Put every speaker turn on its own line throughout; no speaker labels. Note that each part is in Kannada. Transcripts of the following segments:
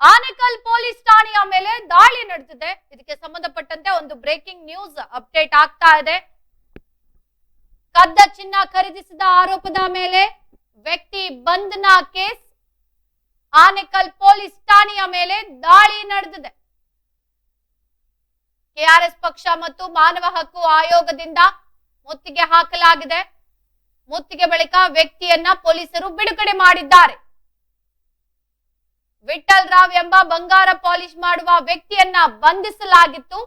ಆನೇಕಲ್ ಪೊಲೀಸ್ ಠಾಣೆಯ ಮೇಲೆ ದಾಳಿ ನಡೆದಿದೆ. ಇದಕ್ಕೆ ಸಂಬಂಧಪಟ್ಟಂತೆ ಒಂದು ಬ್ರೇಕಿಂಗ್ ನ್ಯೂಸ್ ಅಪ್ಡೇಟ್ ಆಗ್ತಾ ಇದೆ. ಕದ್ದ ಚಿನ್ನ ಖರೀದಿಸಿದ ಆರೋಪದ ಮೇಲೆ ವ್ಯಕ್ತಿ ಬಂಧನ ಕೇಸ್ ಆನೇಕಲ್ ಪೊಲೀಸ್ ಠಾಣೆಯ ಮೇಲೆ ದಾಳಿ ನಡೆದಿದೆ. ಕೆಆರ್ಎಸ್ ಪಕ್ಷ ಮತ್ತು ಮಾನವ ಹಕ್ಕು ಆಯೋಗದಿಂದ ಮುತ್ತಿಗೆ ಹಾಕಲಾಗಿದೆ. ಮುತ್ತಿಗೆ ಬಳಿಕ ವ್ಯಕ್ತಿಯನ್ನ ಪೊಲೀಸರು ಬಿಡುಗಡೆ ಮಾಡಿದ್ದಾರೆ. ವಿಠಲ್ ರಾವ್ ಎಂಬ ಬಂಗಾರ ಪಾಲಿಶ್ ಮಾಡುವ ವ್ಯಕ್ತಿಯನ್ನ ಬಂಧಿಸಲಾಗಿತ್ತು.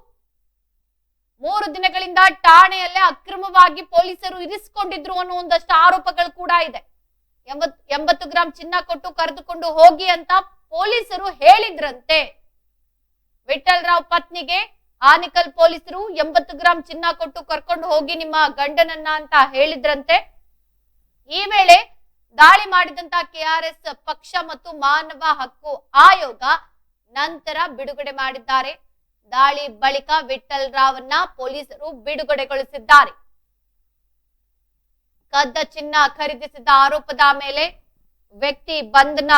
ಮೂರು ದಿನಗಳಿಂದ ಠಾಣೆಯಲ್ಲೇ ಅಕ್ರಮವಾಗಿ ಪೊಲೀಸರು ಇರಿಸಿಕೊಂಡಿದ್ರು ಅನ್ನೋ ಒಂದಷ್ಟು ಆರೋಪಗಳು ಕೂಡ ಇದೆ. ಎಂಬತ್, ಎಂಬತ್ತು ಗ್ರಾಂ ಚಿನ್ನ ಕೊಟ್ಟು ಕರೆದುಕೊಂಡು ಹೋಗಿ ಅಂತ ಪೊಲೀಸರು ಹೇಳಿದ್ರಂತೆ. ವಿಠಲ್ ರಾವ್ ಪತ್ನಿಗೆ ಆನಿಕಲ್ ಪೊಲೀಸರು ಎಂಬತ್ತು ಗ್ರಾಂ ಚಿನ್ನ ಕೊಟ್ಟು ಕರ್ಕೊಂಡು ಹೋಗಿ ನಿಮ್ಮ ಗಂಡನನ್ನ ಅಂತ ಹೇಳಿದ್ರಂತೆ. ಈ ವೇಳೆ ದಾಳಿ ಮಾಡಿದಂತ ಕೆಆರ್ಎಸ್ ಪಕ್ಷ ಮತ್ತು ಮಾನವ ಹಕ್ಕು ಆಯೋಗ ನಂತರ ಬಿಡುಗಡೆ ಮಾಡಿದ್ದಾರೆ. ದಾಳಿ ಬಳಿಕ ವಿಠಲ್ ರಾವನ್ನ ಪೊಲೀಸರು ಬಿಡುಗಡೆಗೊಳಿಸಿದ್ದಾರೆ. ಕದ್ದ ಚಿನ್ನ ಖರೀದಿಸಿದ ಆರೋಪದ ಮೇಲೆ ವ್ಯಕ್ತಿ ಬಂಧನ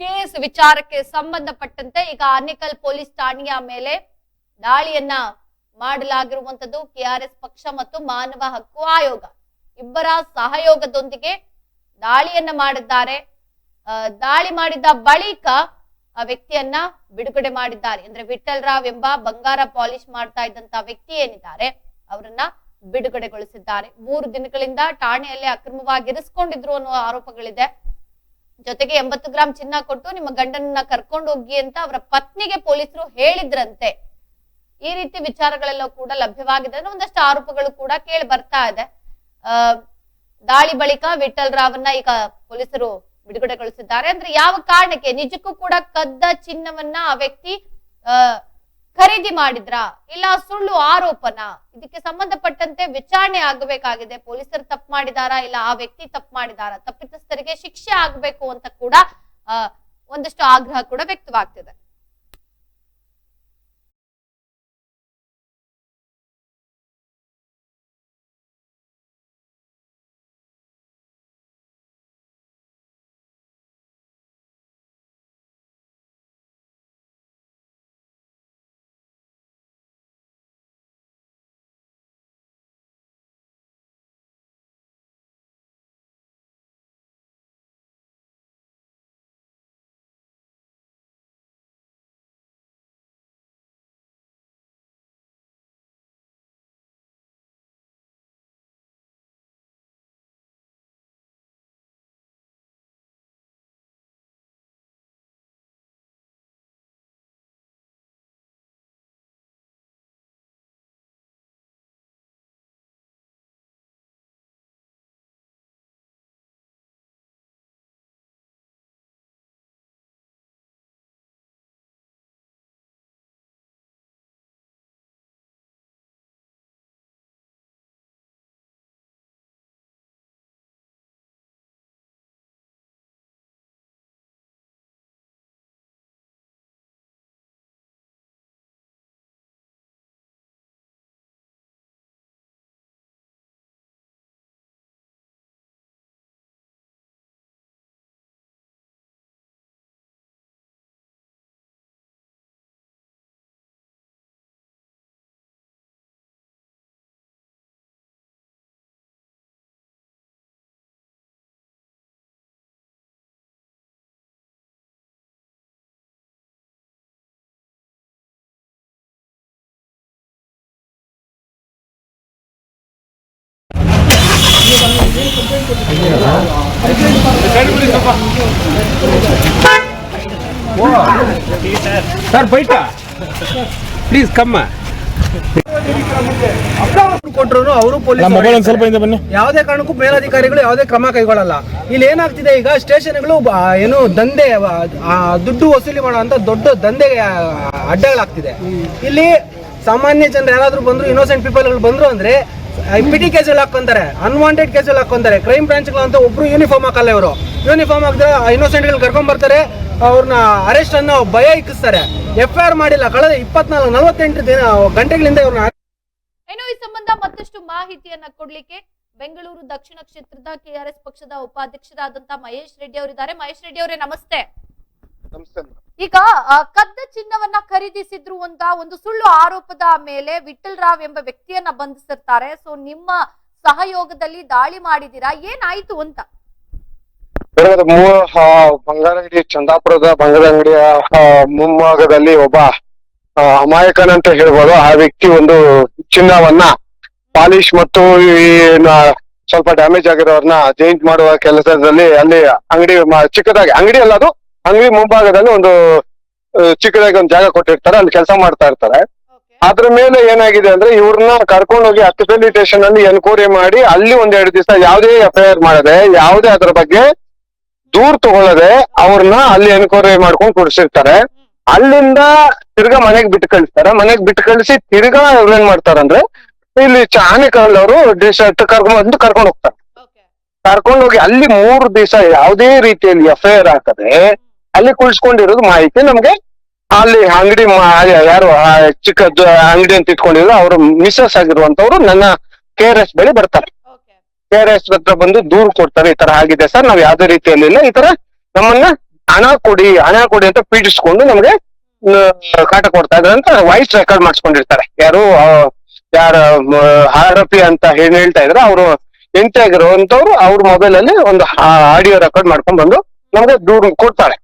ಕೇಸ್ ವಿಚಾರಕ್ಕೆ ಸಂಬಂಧಪಟ್ಟಂತೆ ಈಗ ಆನೇಕಲ್ ಪೊಲೀಸ್ ಠಾಣೆಯ ಮೇಲೆ ದಾಳಿಯನ್ನ ಮಾಡಲಾಗಿರುವಂತದ್ದು ಕೆಆರ್ಎಸ್ ಪಕ್ಷ ಮತ್ತು ಮಾನವ ಹಕ್ಕು ಆಯೋಗ. ಇಬ್ಬರ ಸಹಯೋಗದೊಂದಿಗೆ ದಾಳಿಯನ್ನ ಮಾಡಿದ್ದಾರೆ. ದಾಳಿ ಮಾಡಿದ ಬಳಿಕ ಆ ವ್ಯಕ್ತಿಯನ್ನ ಬಿಡುಗಡೆ ಮಾಡಿದ್ದಾರೆ. ಅಂದ್ರೆ ವಿಠಲ್ ರಾವ್ ಎಂಬ ಬಂಗಾರ ಪಾಲಿಶ್ ಮಾಡ್ತಾ ಇದ್ದಂತ ವ್ಯಕ್ತಿ ಏನಿದ್ದಾರೆ, ಅವರನ್ನ ಬಿಡುಗಡೆಗೊಳಿಸಿದ್ದಾರೆ. ಮೂರು ದಿನಗಳಿಂದ ಠಾಣೆಯಲ್ಲಿ ಅಕ್ರಮವಾಗಿ ಇರಿಸ್ಕೊಂಡಿದ್ರು ಅನ್ನೋ ಆರೋಪಗಳಿದೆ. ಜೊತೆಗೆ ಎಂಬತ್ತು ಗ್ರಾಂ ಚಿನ್ನ ಕೊಟ್ಟು ನಿಮ್ಮ ಗಂಡನನ್ನ ಕರ್ಕೊಂಡು ಹೋಗಿ ಅಂತ ಅವರ ಪತ್ನಿಗೆ ಪೊಲೀಸರು ಹೇಳಿದ್ರಂತೆ. ಈ ರೀತಿ ವಿಚಾರಗಳೆಲ್ಲ ಕೂಡ ಲಭ್ಯವಾಗಿದೆ ಒಂದಷ್ಟು ಆರೋಪಗಳು ಕೂಡ ಕೇಳಿ ಬರ್ತಾ ಇದೆ. ದಾಳಿ ಬಳಿಕ ವಿಠಲ್ ರಾವನ್ನ ಈಗ ಪೊಲೀಸರು ಬಿಡುಗಡೆಗೊಳಿಸಿದ್ದಾರೆ. ಅಂದ್ರೆ ಯಾವ ಕಾರಣಕ್ಕೆ? ನಿಜಕ್ಕೂ ಕೂಡ ಕದ್ದ ಚಿನ್ನವನ್ನ ಆ ವ್ಯಕ್ತಿ ಖರೀದಿ ಮಾಡಿದ್ರಾ? ಇಲ್ಲ ಸುಳ್ಳು ಆರೋಪನ? ಇದಕ್ಕೆ ಸಂಬಂಧಪಟ್ಟಂತೆ ವಿಚಾರಣೆ ಆಗಬೇಕಾಗಿದೆ. ಪೊಲೀಸರು ತಪ್ಪು ಮಾಡಿದಾರಾ? ಇಲ್ಲ ಆ ವ್ಯಕ್ತಿ ತಪ್ಪು ಮಾಡಿದಾರಾ? ತಪ್ಪಿತಸ್ಥರಿಗೆ ಶಿಕ್ಷೆ ಆಗ್ಬೇಕು ಅಂತ ಕೂಡ ಒಂದಷ್ಟು ಆಗ್ರಹ ಕೂಡ ವ್ಯಕ್ತವಾಗ್ತಿದೆ.
ಸರ್ ಬೈಟ ಪ್ಲೀಸ್ ಕಮ್ಮ
ಕೊಟ್ಟರು ಅವರು ಪೊಲೀಸ್
ನಮ್ಮ ಮೊಬೈಲ್ ಸ್ವಲ್ಪ ಹಿಂದೆ ಬನ್ನಿ.
ಯಾವುದೇ ಕಾರಣಕ್ಕೂ ಮೇಲಾಧಿಕಾರಿಗಳು ಯಾವುದೇ ಕ್ರಮ ಕೈಗೊಳ್ಳಲ್ಲ. ಇಲ್ಲಿ ಏನಾಗ್ತಿದೆ ಈಗ ಸ್ಟೇಷನ್ಗಳು ಬ- ಏನು ದಂಧೆ ದುಡ್ಡು ವಸೂಲಿ ಮಾಡುವಂತ ದೊಡ್ಡ ದಂಧೆಗೆ ಅಡ್ಡಗಳಾಗ್ತಿದೆ. ಇಲ್ಲಿ ಸಾಮಾನ್ಯ ಜನರು ಯಾರಾದ್ರೂ ಬಂದ್ರು ಇನ್ನೋಸೆಂಟ್ ಪೀಪಲ್ಗಳು ಬಂದ್ರು ಅಂದ್ರೆ ಪಿಟಿ ಕೇಸಲ್ಲಿ ಹಾಕೊಂತಾರೆ ಅನ್ವಾಂಟೆಡ್ ಕೇಸಲ್ಲಿ ಹಾಕೊಂತಾರೆ. ಕ್ರೈಮ್ ಬ್ರಾಂಚ್ಗಳಂತ ಒಬ್ರು ಯೂನಿಫಾರ್ಮ್ ಹಾಕಲ್ಲ ಇವರು. ಯೂನಿಫಾರ್ಮ್ ಹಾಕಿದ್ರೆ ಇನ್ನೋಸೆಂಟ್ಗಳು ಕರ್ಕೊಂಡ್ ಬರ್ತಾರೆ ಅವ್ರನ್ನ ಅರೆಸ್ಟ್ ಅನ್ನು ಭಯ ಇಕ್ಕಿಸ್ತಾರೆ. ಎಫ್ ಐ ಆರ್ ಮಾಡಿಲ್ಲ, ಕಳೆದ ಇಪ್ಪತ್ನಾಲ್ಕು, ನಲವತ್ತೆಂಟು ದಿನ, ಗಂಟೆಗಳಿಂದ ಇವ್ರನ್ನ
ಇನ್ನು ಈ ಸಂಬಂಧ ಮತ್ತಷ್ಟು ಮಾಹಿತಿಯನ್ನ ಕೊಡ್ಲಿಕ್ಕೆ ಬೆಂಗಳೂರು ದಕ್ಷಿಣ ಕ್ಷೇತ್ರದ ಕೆಆರ್ಎಸ್ ಪಕ್ಷದ ಉಪಾಧ್ಯಕ್ಷರಾದಂತಹ ಮಹೇಶ್ ರೆಡ್ಡಿ ಅವರಿದ್ದಾರೆ. ಮಹೇಶ್ ರೆಡ್ಡಿ ಅವರೇ, ನಮಸ್ತೆ.
ನಮಸ್ತೆ
ಈಗ ಕದ್ದ ಚಿನ್ನವನ್ನ ಖರೀದಿಸಿದ್ರು ಅಂತ ಒಂದು ಸುಳ್ಳು ಆರೋಪದ ಮೇಲೆ ವಿಠಲ್ ರಾವ್ ಎಂಬ ವ್ಯಕ್ತಿಯನ್ನ ಬಂಧಿಸಿರ್ತಾರೆ. ಸೊ ನಿಮ್ಮ ಸಹಯೋಗದಲ್ಲಿ ದಾಳಿ ಮಾಡಿದಿರಾ? ಏನಾಯ್ತು ಅಂತ?
ಬಂಗಾರ ಅಂಗಡಿ ಚಂದಾಪುರದ ಬಂಗಾರ ಅಂಗಡಿಯ ಮುಂಭಾಗದಲ್ಲಿ ಒಬ್ಬ ಅಮಾಯಕನ್ ಅಮಾಯಕನಂತ ಹೇಳ್ಬೋದು. ಆ ವ್ಯಕ್ತಿ ಒಂದು ಚಿನ್ನವನ್ನ ಪಾಲಿಶ್ ಮತ್ತು ಈ ಸ್ವಲ್ಪ ಡ್ಯಾಮೇಜ್ ಆಗಿರೋರ್ನ ಚೇಂಜ್ ಮಾಡುವ ಕೆಲಸದಲ್ಲಿ ಅಲ್ಲಿ ಅಂಗಡಿ ಚಿಕ್ಕದಾಗಿ ಅಂಗಡಿ ಅಲ್ಲ ಅದು ಅಂಗಡಿ ಮುಂಭಾಗದಲ್ಲಿ ಒಂದು ಚಿಕ್ಕದಾಗಿ ಒಂದು ಜಾಗ ಕೊಟ್ಟಿರ್ತಾರೆ ಅಲ್ಲಿ ಕೆಲಸ ಮಾಡ್ತಾ ಇರ್ತಾರೆ. ಅದ್ರ ಮೇಲೆ ಏನಾಗಿದೆ ಅಂದ್ರೆ ಇವ್ರನ್ನ ಕರ್ಕೊಂಡು ಹೋಗಿ ಹತ್ತಪಲ್ಲಿ ಸ್ಟೇಷನ್ ಅಲ್ಲಿ ಎನ್ಕ್ವೈರಿ ಮಾಡಿ ಅಲ್ಲಿ ಒಂದ್ ಎರಡು ದಿವಸ ಯಾವುದೇ ಎಫ್ ಐ ಆರ್ ಮಾಡದೆ ಯಾವುದೇ ಅದ್ರ ಬಗ್ಗೆ ದೂರ್ ತಗೊಳ್ಳದೆ ಅವ್ರನ್ನ ಅಲ್ಲಿ ಎನ್ಕ್ವೈರಿ ಮಾಡ್ಕೊಂಡು ಕೊಡಿಸಿರ್ತಾರೆ ಅಲ್ಲಿಂದ ತಿರ್ಗಾ ಮನೆಗ್ ಬಿಟ್ಟು ಕಳಿಸ್ತಾರೆ. ಮನೆಗ್ ಬಿಟ್ಟು ಕಳಿಸಿ ತಿರ್ಗಾ ಅವ್ರೇನ್ ಮಾಡ್ತಾರಂದ್ರೆ ಇಲ್ಲಿ ಚಾನಿಕಲ್ ಅವರು ಕರ್ಕೊಂಡ್ ಬಂದು ಕರ್ಕೊಂಡು ಹೋಗ್ತಾರೆ. ಕರ್ಕೊಂಡು ಹೋಗಿ ಅಲ್ಲಿ ಮೂರು ದಿವಸ ಯಾವುದೇ ರೀತಿಯಲ್ಲಿ ಎಫ್ ಐ ಆರ್ ಹಾಕದೆ ಅಲ್ಲಿ ಕುಳಿಸ್ಕೊಂಡಿರೋದು ಮಾಹಿತಿ ನಮ್ಗೆ. ಅಲ್ಲಿ ಅಂಗಡಿ ಯಾರು ಚಿಕ್ಕ ಅಂಗಡಿ ಅಂತ ಇಟ್ಕೊಂಡಿದ್ರು ಅವರು ಮಿಸ್ಸಸ್ ಆಗಿರುವಂತವ್ರು ನನ್ನ ಕೆ ಆರ್ ಎಸ್ ಬಳಿ ಬರ್ತಾರೆ. ಕೆ ಆರ್ ಎಸ್ ಹತ್ರ ಬಂದು ದೂರು ಕೊಡ್ತಾರೆ ಈ ತರ ಆಗಿದೆ ಸರ್ ನಾವ್ ಯಾವ್ದೇ ರೀತಿಯಲ್ಲಿ ಇಲ್ಲ. ಈ ತರ ನಮ್ಮನ್ನ ಹಣ ಕೊಡಿ ಹಣ ಕೊಡಿ ಅಂತ ಪೀಡಿಸ್ಕೊಂಡು ನಮ್ಗೆ ಕಾಟ ಕೊಡ್ತಾ ಇದ್ರೆ ಅಂತ ವಾಯ್ಸ್ ರೆಕಾರ್ಡ್ ಮಾಡಿಸ್ಕೊಂಡಿರ್ತಾರೆ. ಯಾರು ಯಾರ ಆರೋಪಿ ಅಂತ ಏನ್ ಹೇಳ್ತಾ ಇದ್ರೆ ಅವರು ಎಂಟಿ ಆಗಿರುವಂತವ್ರು ಅವ್ರ ಮೊಬೈಲ್ ಅಲ್ಲಿ ಒಂದು ಆಡಿಯೋ ರೆಕಾರ್ಡ್ ಮಾಡ್ಕೊಂಡ್ ಬಂದು ನಮ್ಗೆ ದೂರು ಕೊಡ್ತಾರೆ.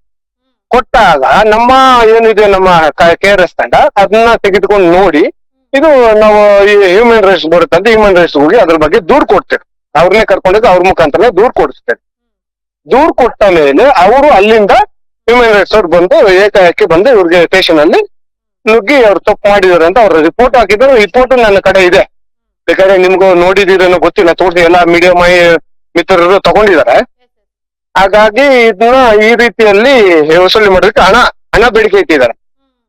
ಕೊಟ್ಟಾಗ ನಮ್ಮ ಏನಿದೆ ನಮ್ಮ ಕೆ ಆರ್ ಎಸ್ ತಂಡ ಅದನ್ನ ತೆಗೆದುಕೊಂಡು ನೋಡಿ, ಇದು ನಾವು ಈ ಹ್ಯೂಮನ್ ರೈಟ್ಸ್ ಬರುತ್ತೆ ಅಂತ ಹ್ಯೂಮನ್ ರೈಟ್ಸ್ ಹೋಗಿ ಅದ್ರ ಬಗ್ಗೆ ದೂರ್ ಕೊಡ್ತೇವೆ. ಅವ್ರನ್ನೇ ಕರ್ಕೊಂಡಿದ್ದು ಅವ್ರ ಮುಖಾಂತರ ದೂರ್ ಕೊಡಿಸ್ತೇವೆ. ದೂರ್ ಕೊಟ್ಟ ಮೇಲೆ ಅವರು ಅಲ್ಲಿಂದ ಹ್ಯೂಮನ್ ರೈಟ್ಸ್ ಅವ್ರು ಬಂದು, ಏಕಾಏಕಿ ಬಂದು ಇವ್ರಿಗೆ ಸ್ಟೇಷನ್ ಅಲ್ಲಿ ನುಗ್ಗಿ ಅವ್ರು ತಪ್ಪು ಮಾಡಿದಾರೆ ಅಂತ ಅವ್ರ ರಿಪೋರ್ಟ್ ಹಾಕಿದ್ರು ರಿಪೋರ್ಟ್ ನನ್ನ ಕಡೆ ಇದೆ. ಬೇಕಾದ್ರೆ ನಿಮ್ಗೂ ನೋಡಿದಿರೇನೋ ಗೊತ್ತಿಲ್ಲ, ತೋರಿಸಿ ಎಲ್ಲ ಮೀಡಿಯಾ ಮೈ ಮಿತ್ರರು ತಗೊಂಡಿದ್ದಾರೆ. ಹಾಗಾಗಿ ಇದನ್ನ ಈ ರೀತಿಯಲ್ಲಿ ವಸೂಲಿ ಮಾಡೋದಕ್ಕೆ ಹಣ ಹಣ ಬೇಡಿಕೆ ಇಟ್ಟಿದ್ದಾರೆ.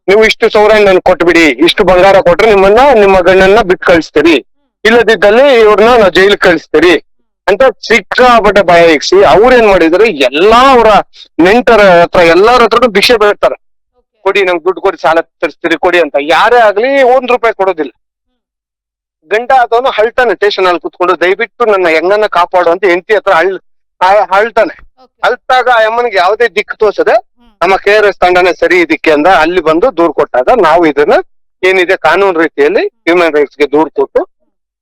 ನೀವು ಇಷ್ಟು ಸೌರ ನನ್ ಕೊಟ್ಬಿಡಿ ಇಷ್ಟು ಬಂಗಾರ ಕೊಟ್ರೆ ನಿಮ್ಮನ್ನ ನಿಮ್ಮ ಗಂಡನ್ನ ಬಿಟ್ಟು ಕಳಿಸ್ತೀರಿ. ಇಲ್ಲದಿದ್ದಲ್ಲಿ ಇವ್ರನ್ನ ನಾವು ಜೈಲಿಗೆ ಕಳಿಸ್ತೀರಿ. ಅಂತ ಸಿಕ್ಕಾಪಟ್ಟೆ ಭಯ ಇಕ್ಸಿ ಅವ್ರ ಏನ್ ಮಾಡಿದ್ರು ಎಲ್ಲಾ ಅವರ ನೆಂಟರ ಹತ್ರ ಎಲ್ಲಾರ ಹತ್ರ ಭಿಕ್ಷೆ ಬೇಡ್ತಾರೆ. ಕೊಡಿ ನಮ್ಗೆ ದುಡ್ಡು ಕೊಡಿ ಸಾಲ ತರಿಸ್ತೀರಿ ಕೊಡಿ ಅಂತ. ಯಾರೇ ಆಗ್ಲಿ ಒಂದ್ ರೂಪಾಯಿ ಕೊಡೋದಿಲ್ಲ. ಗಂಡ ಆದವನು ಹಳ್ತಾನೆ ಸ್ಟೇಷನ್ ಅಲ್ಲಿ ಕುತ್ಕೊಂಡು ದಯವಿಟ್ಟು ನನ್ನ ಹೆಂಗನ್ನ ಕಾಪಾಡು ಅಂತ ಹೆಂಡತಿ ಹತ್ರ ಹಳ್ ಹಳ್ತಾನೆ ಅಲ್ತಾಗ ಆ ಅಮ್ಮನಿಗೆ ಯಾವುದೇ ದಿಕ್ಕು ತೋರ್ಸದೆ ನಮ್ಮ ಕೆ ಆರ್ ಎಸ್ ತಂಡನೇ ಸರಿ ಇದಕ್ಕೆ ಅಂದ ಅಲ್ಲಿ ಬಂದು ದೂರ್ ಕೊಟ್ಟಾಗ ನಾವು ಇದನ್ನ ಏನಿದೆ ಕಾನೂನು ರೀತಿಯಲ್ಲಿ ಹ್ಯೂಮನ್ ರೈಟ್ಸ್ಗೆ ದೂರ್ ಕೊಟ್ಟು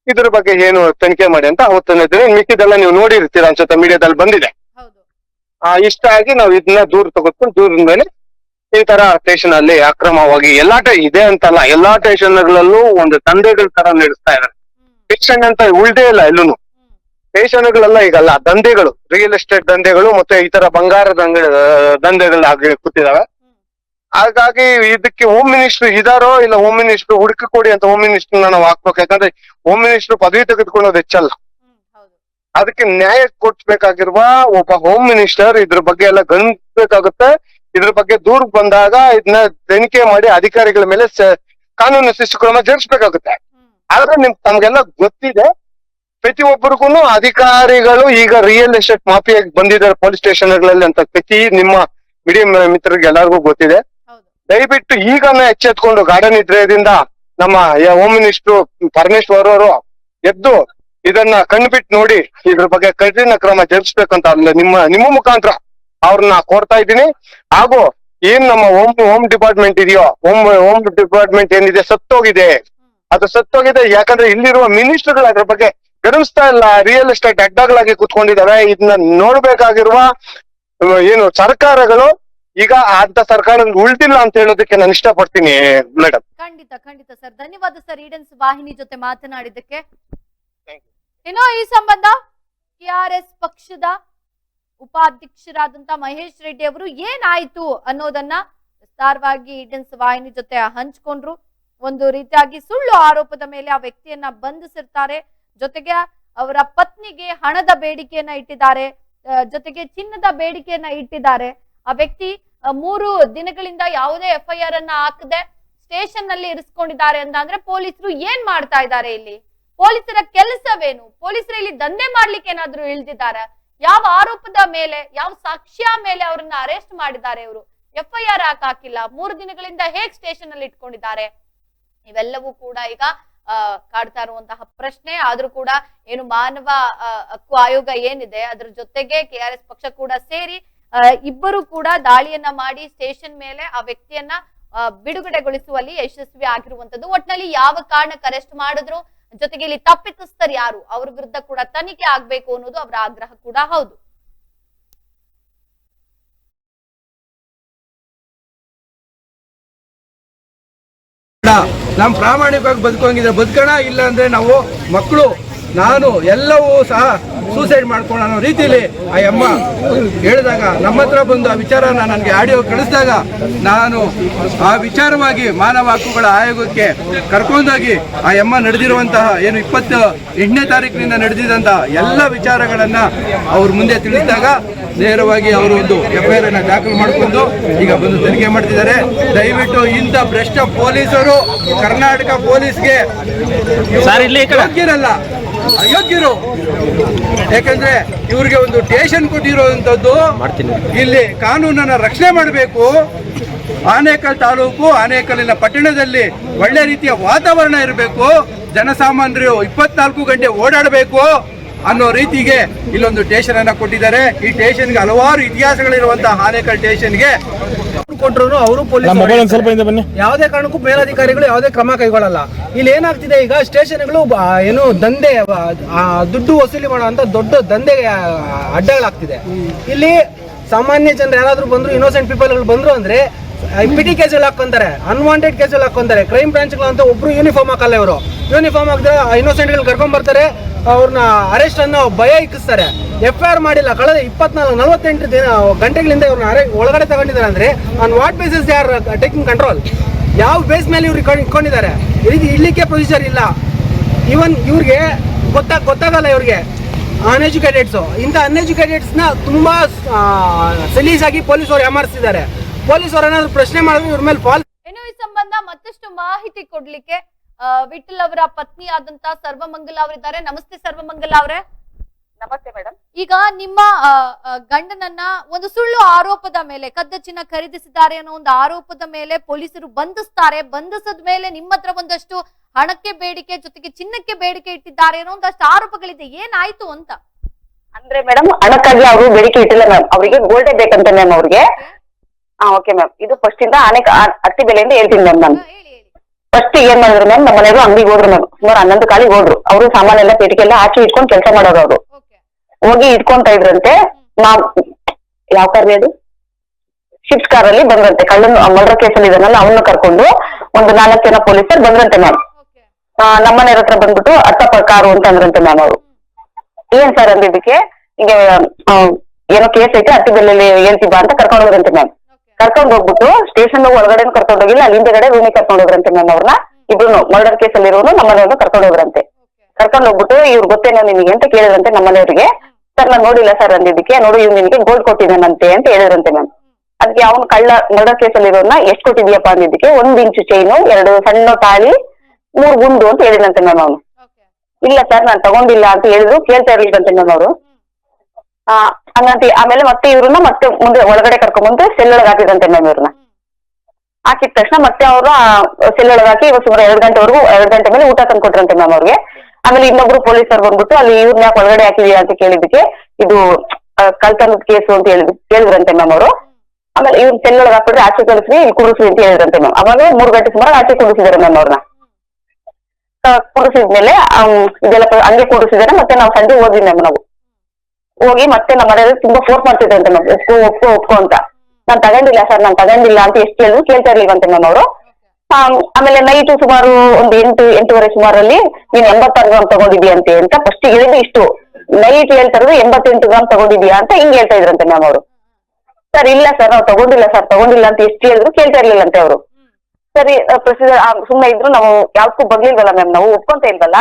ಇದ್ರ ಬಗ್ಗೆ ಏನು ತನಿಖೆ ಮಾಡಿ ಅಂತ ಅವತ್ತಿನ ದಿನ ಮಿಕ್ಕಿದೆಲ್ಲ ನೀವು ನೋಡಿರ್ತೀರ ಅನ್ಸುತ್ತೆ ಮೀಡಿಯಾದಲ್ಲಿ ಬಂದಿದೆ. ಆ ಇಷ್ಟ ಆಗಿ ನಾವು ಇದನ್ನ ದೂರ ತಗೊತ್ಕೊಂಡು ದೂರದ ಮೇಲೆ ಈ ತರ ಸ್ಟೇಷನ್ ಅಲ್ಲಿ ಅಕ್ರಮವಾಗಿ ಎಲ್ಲಾ ಟೈ- ಇದೆ ಅಂತಲ್ಲ ಎಲ್ಲಾ ಸ್ಟೇಷನ್ಗಳಲ್ಲೂ ಒಂದು ತಂದೆಗಳ ತರ ನಡೆಸ್ತಾ ಇದಾರೆ ಸ್ಟೇಷನ್ ಅಂತ ಉಳ್ದೇ ಇಲ್ಲ ಎಲ್ಲೂನು. ಸ್ಟೇಷನ್ಗಳೆಲ್ಲ ಈಗಲ್ಲ, ದಂಧೆಗಳು ರಿಯಲ್ ಎಸ್ಟೇಟ್ ದಂಧೆಗಳು ಮತ್ತೆ ಇತರ ತರ ಬಂಗಾರದ ಅಂಗಡಿ ದಂಧೆಗಳಾಗಿ ಕೂತಿದಾವೆ. ಹಾಗಾಗಿ ಇದಕ್ಕೆ ಹೋಮ್ ಮಿನಿಸ್ಟರ್ ಇದಾರೋ ಇಲ್ಲ ಹೋಮ್ ಮಿನಿಸ್ಟರ್ ಹುಡುಕಿ ಕೊಡಿ ಅಂತ ಹೋಮ್ ಮಿನಿಸ್ಟರ್ ನಾವು ಹಾಕ್ಬೇಕು. ಯಾಕಂದ್ರೆ ಹೋಮ್ ಮಿನಿಸ್ಟರ್ ಪದವಿ ತೆಗೆದುಕೊಳ್ಳೋದು ಹೆಚ್ಚಲ್ಲ. ಅದಕ್ಕೆ ನ್ಯಾಯ ಕೊಡ್ಬೇಕಾಗಿರುವ ಒಬ್ಬ ಹೋಮ್ ಮಿನಿಸ್ಟರ್ ಇದ್ರ ಬಗ್ಗೆ ಎಲ್ಲ ಗಣಿಸ್ಬೇಕಾಗುತ್ತೆ ಇದ್ರ ಬಗ್ಗೆ ದೂರ ಬಂದಾಗ ಇದನ್ನ ತನಿಖೆ ಮಾಡಿ ಅಧಿಕಾರಿಗಳ ಮೇಲೆ ಕಾನೂನು ಕಾನೂನು ಶಿಸ್ತುಕ್ರಮ ಜರುಗಿಸ್ಬೇಕಾಗುತ್ತೆ. ಆದ್ರೆ ನಿಮ್, ತಮ್ಗೆಲ್ಲ ಗೊತ್ತಿದೆ. ಪ್ರತಿಯೊಬ್ಬರಿಗೂ ಅಧಿಕಾರಿಗಳು ಈಗ ರಿಯಲ್ ಎಸ್ಟೇಟ್ ಮಾಫಿಯಾಗಿ ಬಂದಿದ್ದಾರೆ ಪೊಲೀಸ್ ಸ್ಟೇಷನ್ಗಳಲ್ಲಿ ಅಂತ ಪ್ರತಿ ನಿಮ್ಮ ಮೀಡಿಯಂ ಮಿತ್ರರಿಗೆ ಎಲ್ಲರಿಗೂ ಗೊತ್ತಿದೆ. ದಯವಿಟ್ಟು ಈಗನೇ ಎಚ್ಚೆತ್ಕೊಂಡು ಗಾರ್ಡನ್ ಇದ್ರೆಯಿಂದ ನಮ್ಮ ಹೋಮ್ ಮಿನಿಸ್ಟರ್ ಪರಮೇಶ್ವರ್ ಅವರು ಎದ್ದು ಇದನ್ನ ಕಣ್ಬಿಟ್ಟು ನೋಡಿ ಇದ್ರ ಬಗ್ಗೆ ಕಠಿಣ ಕ್ರಮ ಜರುಗಿಸ್ಬೇಕಂತ ನಿಮ್ಮ ನಿಮ್ಮ ಮುಖಾಂತರ ಅವ್ರನ್ನ ಕೋರ್ತಾ ಇದ್ದೀನಿ. ಹಾಗೂ ಏನ್ ನಮ್ಮ ಹೋಮ್ ಹೋಮ್ ಡಿಪಾರ್ಟ್ಮೆಂಟ್ ಇದೆಯೋ ಹೋಮ್ ಹೋಮ್ ಡಿಪಾರ್ಟ್ಮೆಂಟ್ ಏನಿದೆ ಸತ್ತೋಗಿದೆ. ಅದು ಸತ್ತೋಗಿದೆ ಯಾಕಂದ್ರೆ ಇಲ್ಲಿರುವ ಮಿನಿಸ್ಟರ್ಗಳು ಅದ್ರ ಬಗ್ಗೆ ಗಮನಿಸ್ತಾ ಇಲ್ಲ. ರಿಯಲ್ ಎಸ್ಟೇಟ್ ಅಡ್ಡಗಳಾಗಿ ಕುತ್ಕೊಂಡಿದ್ದಾವೆ ಇದನ್ನ ನೋಡ್ಬೇಕಾಗಿರುವ ಏನು ಸರ್ಕಾರಗಳು ಈಗ ಅಂತ ಸರ್ಕಾರ ಉಳ್ದಿಲ್ಲ ಅಂತ ಹೇಳೋದಕ್ಕೆ ನಾನು ಇಷ್ಟಪಡ್ತೀನಿ ಮೇಡಮ್
ಖಂಡಿತ ಖಂಡಿತ ಸರ್. ಧನ್ಯವಾದ ಸರ್ ಈಡನ್ಸ್ ವಾಹಿನಿ ಜೊತೆ ಮಾತನಾಡಿದ್ದಕ್ಕೆ. ಏನೋ ಈ ಸಂಬಂಧ ಟಿಆರ್ಎಸ್ ಪಕ್ಷದ ಉಪಾಧ್ಯಕ್ಷರಾದಂತ ಮಹೇಶ್ ರೆಡ್ಡಿ ಅವರು ಏನಾಯ್ತು ಅನ್ನೋದನ್ನ ವಿಸ್ತಾರವಾಗಿ ಈಡನ್ಸ್ ವಾಹಿನಿ ಜೊತೆ ಹಂಚ್ಕೊಂಡ್ರು. ಒಂದು ರೀತಿಯಾಗಿ ಸುಳ್ಳು ಆರೋಪದ ಮೇಲೆ ಆ ವ್ಯಕ್ತಿಯನ್ನ ಬಂಧಿಸಿರ್ತಾರೆ. ಜೊತೆಗೆ ಅವರ ಪತ್ನಿಗೆ ಹಣದ ಬೇಡಿಕೆಯನ್ನ ಇಟ್ಟಿದ್ದಾರೆ ಜೊತೆಗೆ ಚಿನ್ನದ ಬೇಡಿಕೆಯನ್ನ ಇಟ್ಟಿದ್ದಾರೆ. ಆ ವ್ಯಕ್ತಿ ಮೂರು ದಿನಗಳಿಂದ ಯಾವುದೇ ಎಫ್ ಐ ಆರ್ ಅನ್ನ ಹಾಕದೆ ಸ್ಟೇಷನ್ನಲ್ಲಿ ಇರಿಸ್ಕೊಂಡಿದ್ದಾರೆ ಅಂತ ಅಂದ್ರೆ ಪೊಲೀಸರು ಏನ್ ಮಾಡ್ತಾ ಇದ್ದಾರೆ ಇಲ್ಲಿ? ಪೊಲೀಸರ ಕೆಲಸವೇನು? ಪೊಲೀಸರು ಇಲ್ಲಿ ದಂಧೆ ಮಾಡ್ಲಿಕ್ಕೆ ಏನಾದ್ರು ಇಳಿದಿದ್ದಾರೆ ಯಾವ ಆರೋಪದ ಮೇಲೆ, ಯಾವ ಸಾಕ್ಷ್ಯ ಮೇಲೆ ಅವರನ್ನ ಅರೆಸ್ಟ್ ಮಾಡಿದ್ದಾರೆ ಇವರು? ಎಫ್ ಐ ಆರ್ ಹಾಕಿಲ್ಲ. ಮೂರು ದಿನಗಳಿಂದ ಹೇಗ್ ಸ್ಟೇಷನ್ ಅಲ್ಲಿ ಇಟ್ಕೊಂಡಿದ್ದಾರೆ? ಇವೆಲ್ಲವೂ ಕೂಡ ಈಗ ಕಾಡ್ತಾ ಇರುವಂತಹ ಪ್ರಶ್ನೆ. ಆದ್ರೂ ಕೂಡ ಏನು ಮಾನವ ಹಕ್ಕು ಆಯೋಗ ಏನಿದೆ, ಅದ್ರ ಜೊತೆಗೆ ಕೆ ಆರ್ ಎಸ್ ಪಕ್ಷ ಕೂಡ ಸೇರಿ ಇಬ್ಬರು ಕೂಡ ದಾಳಿಯನ್ನ ಮಾಡಿ ಸ್ಟೇಷನ್ ಮೇಲೆ ಆ ವ್ಯಕ್ತಿಯನ್ನ ಬಿಡುಗಡೆಗೊಳಿಸುವಲ್ಲಿ ಯಶಸ್ವಿ ಆಗಿರುವಂತದ್ದು ಒಟ್ನಲ್ಲಿ ಯಾವ ಕಾರಣಕ್ಕೆ ಅರೆಸ್ಟ್ ಮಾಡಿದ್ರು, ಜೊತೆಗೆ ಇಲ್ಲಿ ತಪ್ಪಿತಸ್ಥರು ಯಾರು, ಅವ್ರ ವಿರುದ್ಧ ಕೂಡ ತನಿಖೆ ಆಗ್ಬೇಕು ಅನ್ನೋದು ಅವರ ಆಗ್ರಹ ಕೂಡ ಹೌದು.
ನಾವು ಪ್ರಾಮಾಣಿಕವಾಗಿ ಬದುಕೋಂಗಿದ್ರೆ ಬದುಕೋಣ ಇಲ್ಲ ಅಂದ್ರೆ ನಾವು ಮಕ್ಕಳು ನಾನು ಎಲ್ಲವೂ ಸಹ ಸೂಸೈಡ್ ಮಾಡ್ಕೊಳ್ಳೋ ಅನ್ನೋ ರೀತಿಯಲ್ಲಿ ಆ ಅಮ್ಮ ಹೇಳಿದಾಗ ನಮ್ಮ ಹತ್ರ ಬಂದು ಆ ವಿಚಾರನ ನನಗೆ ಆಡಿಯೋ ಕಳಿಸಿದಾಗ ನಾನು ಆ ವಿಚಾರವಾಗಿ ಮಾನವ ಹಕ್ಕುಗಳ ಆಯೋಗಕ್ಕೆ ಕರ್ಕೊಂಡೋಗಿ ಆ ಅಮ್ಮ ನಡೆದಿರುವಂತಹ ಏನು ಇಪ್ಪತ್ತು ಎಂಟನೇ ತಾರೀಕಿನಿಂದ ನಡೆದಿದಂತಹ ಎಲ್ಲ ವಿಚಾರಗಳನ್ನು ಅವ್ರ ಮುಂದೆ ತಿಳಿಸಿದಾಗ ನೇರವಾಗಿ ಅವರು ಒಂದು ಎಫ್ ಐ ಆರ್ ಅನ್ನ ದಾಖಲು ಮಾಡಿಕೊಂಡು ಈಗ ಬಂದು ತನಿಖೆ ಮಾಡ್ತಿದ್ದಾರೆ. ದಯವಿಟ್ಟು ಇಂಥ ಭ್ರಷ್ಟ ಪೊಲೀಸರು ಕರ್ನಾಟಕ ಪೊಲೀಸ್ಗೆ
ಸರ್, ಇಲ್ಲಿ ಈ
ಯೋಗ್ಯರಲ್ಲ ಅಯೋಗ್ಯರು. ಯಾಕಂದ್ರೆ ಇವ್ರಿಗೆ ಒಂದು ಟೇಷನ್ ಕೊಟ್ಟಿರುವಂತದ್ದು ಇಲ್ಲಿ ಕಾನೂನನ್ನ ರಕ್ಷಣೆ ಮಾಡಬೇಕು. ಆನೇಕಲ್ ತಾಲೂಕು ಆನೇಕಲ್ಲಿನ ಪಟ್ಟಣದಲ್ಲಿ ಒಳ್ಳೆ ರೀತಿಯ ವಾತಾವರಣ ಇರಬೇಕು. ಜನಸಾಮಾನ್ಯರು ಇಪ್ಪತ್ನಾಲ್ಕು ಗಂಟೆ ಓಡಾಡಬೇಕು ಅನ್ನೋ ರೀತಿಗೆ ಇಲ್ಲೊಂದು ಟೇಷನ್ ಅನ್ನ ಕೊಟ್ಟಿದ್ದಾರೆ. ಈ ಟೇಷನ್ಗೆ ಹಲವಾರು ಇತಿಹಾಸಗಳಿರುವಂತಹ ಆನೇಕಲ್ ಸ್ಟೇಷನ್ಗೆ ಕೊಟ್ಟರು ಅವರು
ಪೊಲೀಸ್
ಯಾವುದೇ ಕಾರಣಕ್ಕೂ ಮೇಲಾಧಿಕಾರಿಗಳು ಯಾವುದೇ ಕ್ರಮ ಕೈಗೊಳ್ಳಲ್ಲ. ಇಲ್ಲಿ ಏನಾಗ್ತಿದೆ ಈಗ ಸ್ಟೇಷನ್ಗಳು ಏನು ದಂಧೆ ದುಡ್ಡು ವಸೂಲಿ ಮಾಡುವಂತ ದೊಡ್ಡ ದಂಧೆ ಅಡ್ಡಗಳಾಗ್ತಿದೆ. ಇಲ್ಲಿ ಸಾಮಾನ್ಯ ಜನರು ಯಾರಾದ್ರೂ ಬಂದ್ರು ಇನ್ನೋಸೆಂಟ್ ಪೀಪಲ್ಗಳು ಬಂದ್ರು ಅಂದ್ರೆ ಪಿಟಿ ಕೇಸ್ಗಳು ಹಾಕೊಂತಾರೆ ಅನ್ವಾಂಟೆಡ್ ಕೇಸ್ಗಳು ಹಾಕೊಂತಾರೆ ಕ್ರೈಮ್ ಬ್ರಾಂಚ್ಗಳು ಅಂತ ಒಬ್ರು ಯೂನಿಫಾರ್ಮ್ ಹಾಕಲ್ಲ ಇವರು. ಯೂನಿಫಾರ್ಮ್ ಹಾಕಿದ್ರೆ ಇನ್ನೋಸೆಂಟ್ಗಳು ಕರ್ಕೊಂಡ್ ಬರ್ತಾರೆ ಅವ್ರನ್ನ ಅರೆಸ್ಟ್ ಅನ್ನು ಭಯ ಇಕ್ಕಿಸ್ತಾರೆ. ಎಫ್ ಐ ಆರ್ ಮಾಡಿಲ್ಲ, ಕಳೆದ ಇಪ್ಪತ್ನಾಲ್ಕು, ನಲವತ್ತೆಂಟು ದಿನ ಗಂಟೆಗಳಿಂದ ಇವ್ರನ್ನ ಅರೆ ಒಳಗಡೆ ತಗೊಂಡಿದ್ದಾರೆ ಅಂದ್ರೆ on what basis they are taking control ಯಾವ ಬೇಸ್ ಮೇಲೆ ಇವ್ರಿಗೆ ಇಟ್ಕೊಂಡ್- ಇಟ್ಕೊಂಡಿದ್ದಾರೆ? ಇದು ಇಡ್ಲಿಕ್ಕೆ ಪ್ರೊಸೀಜರ್ ಇಲ್ಲ. ಇವನ್ ಇವ್ರಿಗೆ ಗೊತ್ತಾಗ ಗೊತ್ತಾಗಲ್ಲ ಇವ್ರಿಗೆ. ಅನ್ಎಜುಕೇಟೆಡ್ಸ್ ಇಂಥ ಅನ್ಎಜುಕೇಟೆಡ್ಸ್ನ ತುಂಬಾ ಸಲೀಸ್ ಆಗಿ ಪೊಲೀಸ್ ಅವರು ಯಾಮಾರಿಸ್ತಿದ್ದಾರೆ ಪೊಲೀಸ್ ಅವ್ರು ಏನಾದ್ರು ಪ್ರಶ್ನೆ ಮಾಡಿದ್ರೆ ಇವ್ರ ಮೇಲೆ ಫಾಲ್
ಈ ಸಂಬಂಧ ಮತ್ತಷ್ಟು ಮಾಹಿತಿ ಕೊಡ್ಲಿಕ್ಕೆ ವಿಠಲ್ ಅವರ ಪತ್ನಿ ಆದಂತ ಸರ್ವಮಂಗಲ ಅವರಿದ್ದಾರೆ. ನಮಸ್ತೆ ಸರ್ವಮಂಗಲ ಅವರೇ.
ನಮಸ್ತೆ ಮೇಡಮ್
ಈಗ ನಿಮ್ಮ ಗಂಡನನ್ನ ಒಂದು ಸುಳ್ಳು ಆರೋಪದ ಮೇಲೆ ಕದ್ದ ಚಿನ್ನ ಖರೀದಿಸಿದ್ದಾರೆ ಅನ್ನೋ ಒಂದು ಆರೋಪದ ಮೇಲೆ ಪೊಲೀಸರು ಬಂಧಿಸ್ತಾರೆ. ಬಂಧಿಸದ ಮೇಲೆ ನಿಮ್ಮ ಹತ್ರ ಒಂದಷ್ಟು ಹಣಕ್ಕೆ ಬೇಡಿಕೆ ಜೊತೆಗೆ ಚಿನ್ನಕ್ಕೆ ಬೇಡಿಕೆ ಇಟ್ಟಿದ್ದಾರೆ ಅನ್ನೋ ಒಂದಷ್ಟು ಆರೋಪಗಳಿದೆ. ಏನಾಯ್ತು ಅಂತ?
ಅಂದ್ರೆ ಮೇಡಮ್ ಹಣಕ್ಕಾಗಿ ಅವರು ಬೇಡಿಕೆ ಇಟ್ಟಿಲ್ಲ ಮ್ಯಾಮ್. ಅವರಿಗೆ ಗೋಲ್ಡೇ ಬೇಕಂತ ಮ್ಯಾಮ್ ಅವ್ರಿಗೆ. ಹಾ ಓಕೆ ಮ್ಯಾಮ್. ಇದು ಫಸ್ಟ್ ಇಂದ ಅನೇಕ ಹತ್ತಿ ಬೆಲೆಯಿಂದ ಹೇಳ್ತೀನಿ ಮ್ಯಾಮ್ ನಾನು. ಫಸ್ಟ್ ಏನ್ ಮಾಡಿದ್ರು ಮ್ಯಾಮ್ ನಮ್ಮ ಮನೆಯವರು ಅಂಗಡಿಗೆ ಹೋದ್ರು ಮ್ಯಾಮ್ ಸುಮಾರು ಹನ್ನೊಂದು ಕಾಲಿಗೆ ಹೋದ್ರು. ಅವರು ಸಾಮಾನೆಲ್ಲ ಪೇಟಿಗೆ ಎಲ್ಲ ಆಚೆ ಇಟ್ಕೊಂಡು ಕೆಲಸ ಮಾಡೋರು ಅವರು. ಹೋಗಿ ಇಟ್ಕೊಂತ ಇದ್ರಂತೆ ನಾವ್ ಯಾವ ಕಾರ್ ಅದು? ಶಿಫ್ಟ್ ಕಾರ್ ಅಲ್ಲಿ ಬಂದ್ರಂತೆ. ಕಳ್ಳನ್ ಮರ್ಡರ್ ಕೇಸಲ್ಲಿ ಇದನ್ನಲ್ಲ ಅವನ್ನ ಕರ್ಕೊಂಡು ಒಂದು ನಾಲ್ಕು ಜನ ಪೊಲೀಸರು ಬಂದ್ರಂತೆ ಮ್ಯಾಮ್.
ಓಕೆ.
ನಮ್ಮ ಮನೆಯವ್ರ ಹತ್ರ ಬಂದ್ಬಿಟ್ಟು ಅತ್ತಪ್ಪ ಕಾರು ಅಂತ ಅಂದ್ರಂತೆ ಮ್ಯಾಮ್ ಅವರು. ಏನ್ ಸರ್ ಅಂದಿದ್ದಕ್ಕೆ? ಹಿಂಗೆ ಏನೋ ಕೇಸ್ ಐತೆ ಅತ್ತಿ ಬೆಲ್ಲಲ್ಲಿ ಹೇಳ್ತೀವಿ ಅಂತ ಕರ್ಕೊಂಡು ಹೋದ್ರಂತೆ ಮ್ಯಾಮ್. ಕರ್ಕೊಂಡು ಹೋಗ್ಬಿಟ್ಟು ಸ್ಟೇಷನ್ ಒಳಗಡೆ ಕರ್ಕೊಂಡು ಹೋಗಿಲ್ಲ ಅಲ್ಲಿ ಹಿಂದೆಗಡೆ ರೂಮಿಗೆ ಕರ್ಕೊಂಡು ಹೋದ್ರಂತೆ ಮ್ಯಾಮ್ ಅವ್ರನ್ನ ಇಬ್ರು ಮರ್ಡರ್ ಕೇಸ್ ಅಲ್ಲಿ ಇರೋನು ನಮ್ಮ ಮನೆಯವ್ರನ್ನ ಕರ್ಕೊಂಡು ಹೋದ್ರಂತೆ. ಕರ್ಕೊಂಡು ಹೋಗ್ಬಿಟ್ಟು ಇವ್ರು ಗೊತ್ತೇನೋ ನಿನಗೆ ಅಂತ ಕೇಳಿದ್ರಂತೆ ನಮ್ಮ ಮನೆಯವ್ರಿಗೆ ಸರ್ ನಾನು ನೋಡಿಲ್ಲ ಸರ್ ಅಂದಿದ್ದಕ್ಕೆ ನೋಡು ಇವ್ ನಿನಗೆ ಗೋಲ್ಡ್ ಕೊಟ್ಟಿದ್ದಾನಂತೆ ಅಂತ ಹೇಳಿದ್ರಂತೆ ಮ್ಯಾಮ್ ಅದಕ್ಕೆ ಅವನು ಕಳ್ಳ ಮರ್ಡರ್ ಕೇಸಲ್ಲಿ ಇರೋನ್ನ ಎಷ್ಟು ಕೊಟ್ಟಿದ್ಯಪ್ಪ ಅಂದಿದ್ದಕ್ಕೆ ಒಂದ್ ಇಂಚು ಚೈನು ಎರಡು ಸಣ್ಣ ತಾಳಿ ಮೂರು ಗುಂಡು ಅಂತ ಹೇಳಿದಂತೆ ಮ್ಯಾಮ್ ಅವನು. ಇಲ್ಲ ಸರ್ ನಾನು ತಗೊಂಡಿಲ್ಲ ಅಂತ ಹೇಳಿದ್ರು ಕೇಳ್ತಾ ಇರ್ಲಿಕ್ಕಂತೆ ಮ್ಯಾಮ್ ಅವರು. ಆ ಹಂಗಂತ ಆಮೇಲೆ ಮತ್ತೆ ಇವ್ರನ್ನ ಮತ್ತೆ ಮುಂದೆ ಒಳಗಡೆ ಕರ್ಕೊಂಡ್ಬಂದು ಸೆಲ್ ಒಳಗೆ ಹಾಕಿದಂತೆ ಮ್ಯಾಮ್ ಇವ್ರನ್ನ. ಹಾಕಿದ ತಕ್ಷಣ ಮತ್ತೆ ಅವರು ಸೆಲ್ ಒಳಗೆ ಹಾಕಿ ಇವಾಗ ಸುಮಾರು ಎರಡು ಗಂಟೆವರೆಗೂ, ಎರಡು ಗಂಟೆ ಮೇಲೆ ಊಟ ತಂದು ಕೊಟ್ರಂತೆ ಮ್ಯಾಮ್ ಅವ್ರಿಗೆ. ಆಮೇಲೆ ಇನ್ನೊಬ್ರು ಪೊಲೀಸರು ಬಂದ್ಬಿಟ್ಟು ಅಲ್ಲಿ ಇವ್ರನ್ನ ಯಾಕೆ ಒಳಗಡೆ ಹಾಕಿದೀಯಾ ಅಂತ ಕೇಳಿದಕ್ಕೆ ಇದು ಕಲ್ತನದ ಕೇಸು ಅಂತ ಹೇಳಿದ್ ಕೇಳಿದ್ರಂತೆ ಮ್ಯಾಮ್ ಅವರು. ಆಮೇಲೆ ಇವ್ರ ಸೆಲ್ ಒಳಗೆ ಹಾಕ್ಬಿಟ್ರೆ ಆಚೆ ಕಳಿಸ್ರಿ, ಇಲ್ಲಿ ಕುಡಿಸ್ರಿ ಅಂತ ಹೇಳಿದ್ರಂತೆ ಮ್ಯಾಮ್ ಅವಾಗ ಮೂರು ಗಂಟೆ ಸುಮಾರು ಆಚೆ ಕುಡಿಸಿದಾರೆ ಮ್ಯಾಮ್ ಅವ್ರನ್ನ. ಕುಡಿಸಿದ್ಮೇಲೆ ಇದೆಲ್ಲ ಹಂಗೆ ಕುಡಿಸಿದಾರೆ ಮತ್ತೆ ನಾವು ಸಂಜೆ ಹೋದ್ವಿ ಮ್ಯಾಮ್ ನಾವು. ಹೋಗಿ ಮತ್ತೆ ನಮ್ಮ ಮನೆಯಲ್ಲಿ ತುಂಬಾ ಫೋರ್ಸ್ ಮಾಡ್ತಿದ್ರಂತೆ ಮ್ಯಾಮ್ ಒಪ್ಪು ಒಪ್ಕೋ ಒಪ್ಕೋ ಅಂತ. ನಾನ್ ತಗೊಂಡಿಲ್ಲ ಸರ್ ನಾನ್ ತಗೊಂಡಿಲ್ಲ ಅಂತ ಎಷ್ಟು ಹೇಳಿದ್ರು ಕೇಳ್ತಾ ಇರ್ಲಿಲ್ವಂತೆ ಮ್ಯಾಮ್ ಅವರು. ಆಮೇಲೆ ನೈಟ್ ಸುಮಾರು ಒಂದು ಎಂಟು ಎಂಟೂವರೆ ಸುಮಾರಲ್ಲಿ ನೀನ್ ಎಂಬತ್ತಾರು ಗ್ರಾಮ್ ತಗೊಂಡಿದ್ಯಂತೆ ಅಂತ ಫಸ್ಟ್ ಹೇಳಿದ್ದು ಇಷ್ಟು. ನೈಟ್ ಹೇಳ್ತಾ ಇರೋದು ಎಂಬತ್ತೆಂಟು ಗ್ರಾಮ್ ತಗೊಂಡಿದ್ಯಾ ಅಂತ ಹಿಂಗ್ ಹೇಳ್ತಾ ಇದ್ರಂತೆ ಮ್ಯಾಮ್ ಅವರು. ಸರ್ ಇಲ್ಲ ಸರ್ ನಾವು ತಗೊಂಡಿಲ್ಲ ಸರ್ ತಗೊಂಡಿಲ್ಲ ಅಂತ ಎಷ್ಟು ಹೇಳಿದ್ರು ಕೇಳ್ತಾ ಇರ್ಲಿಲ್ಲಂತೆ ಅವರು. ಸರಿ ಪ್ರೊಸೀಜರ್ ಸುಮ್ಮನೆ ಇದ್ರು ನಾವು ಯಾವ್ದಕ್ಕೂ ಬರ್ಲಿಲ್ವಲ್ಲ ಮ್ಯಾಮ್ ನಾವು ಒಪ್ಕೊಂತ ಇಲ್ವಲ್ಲ?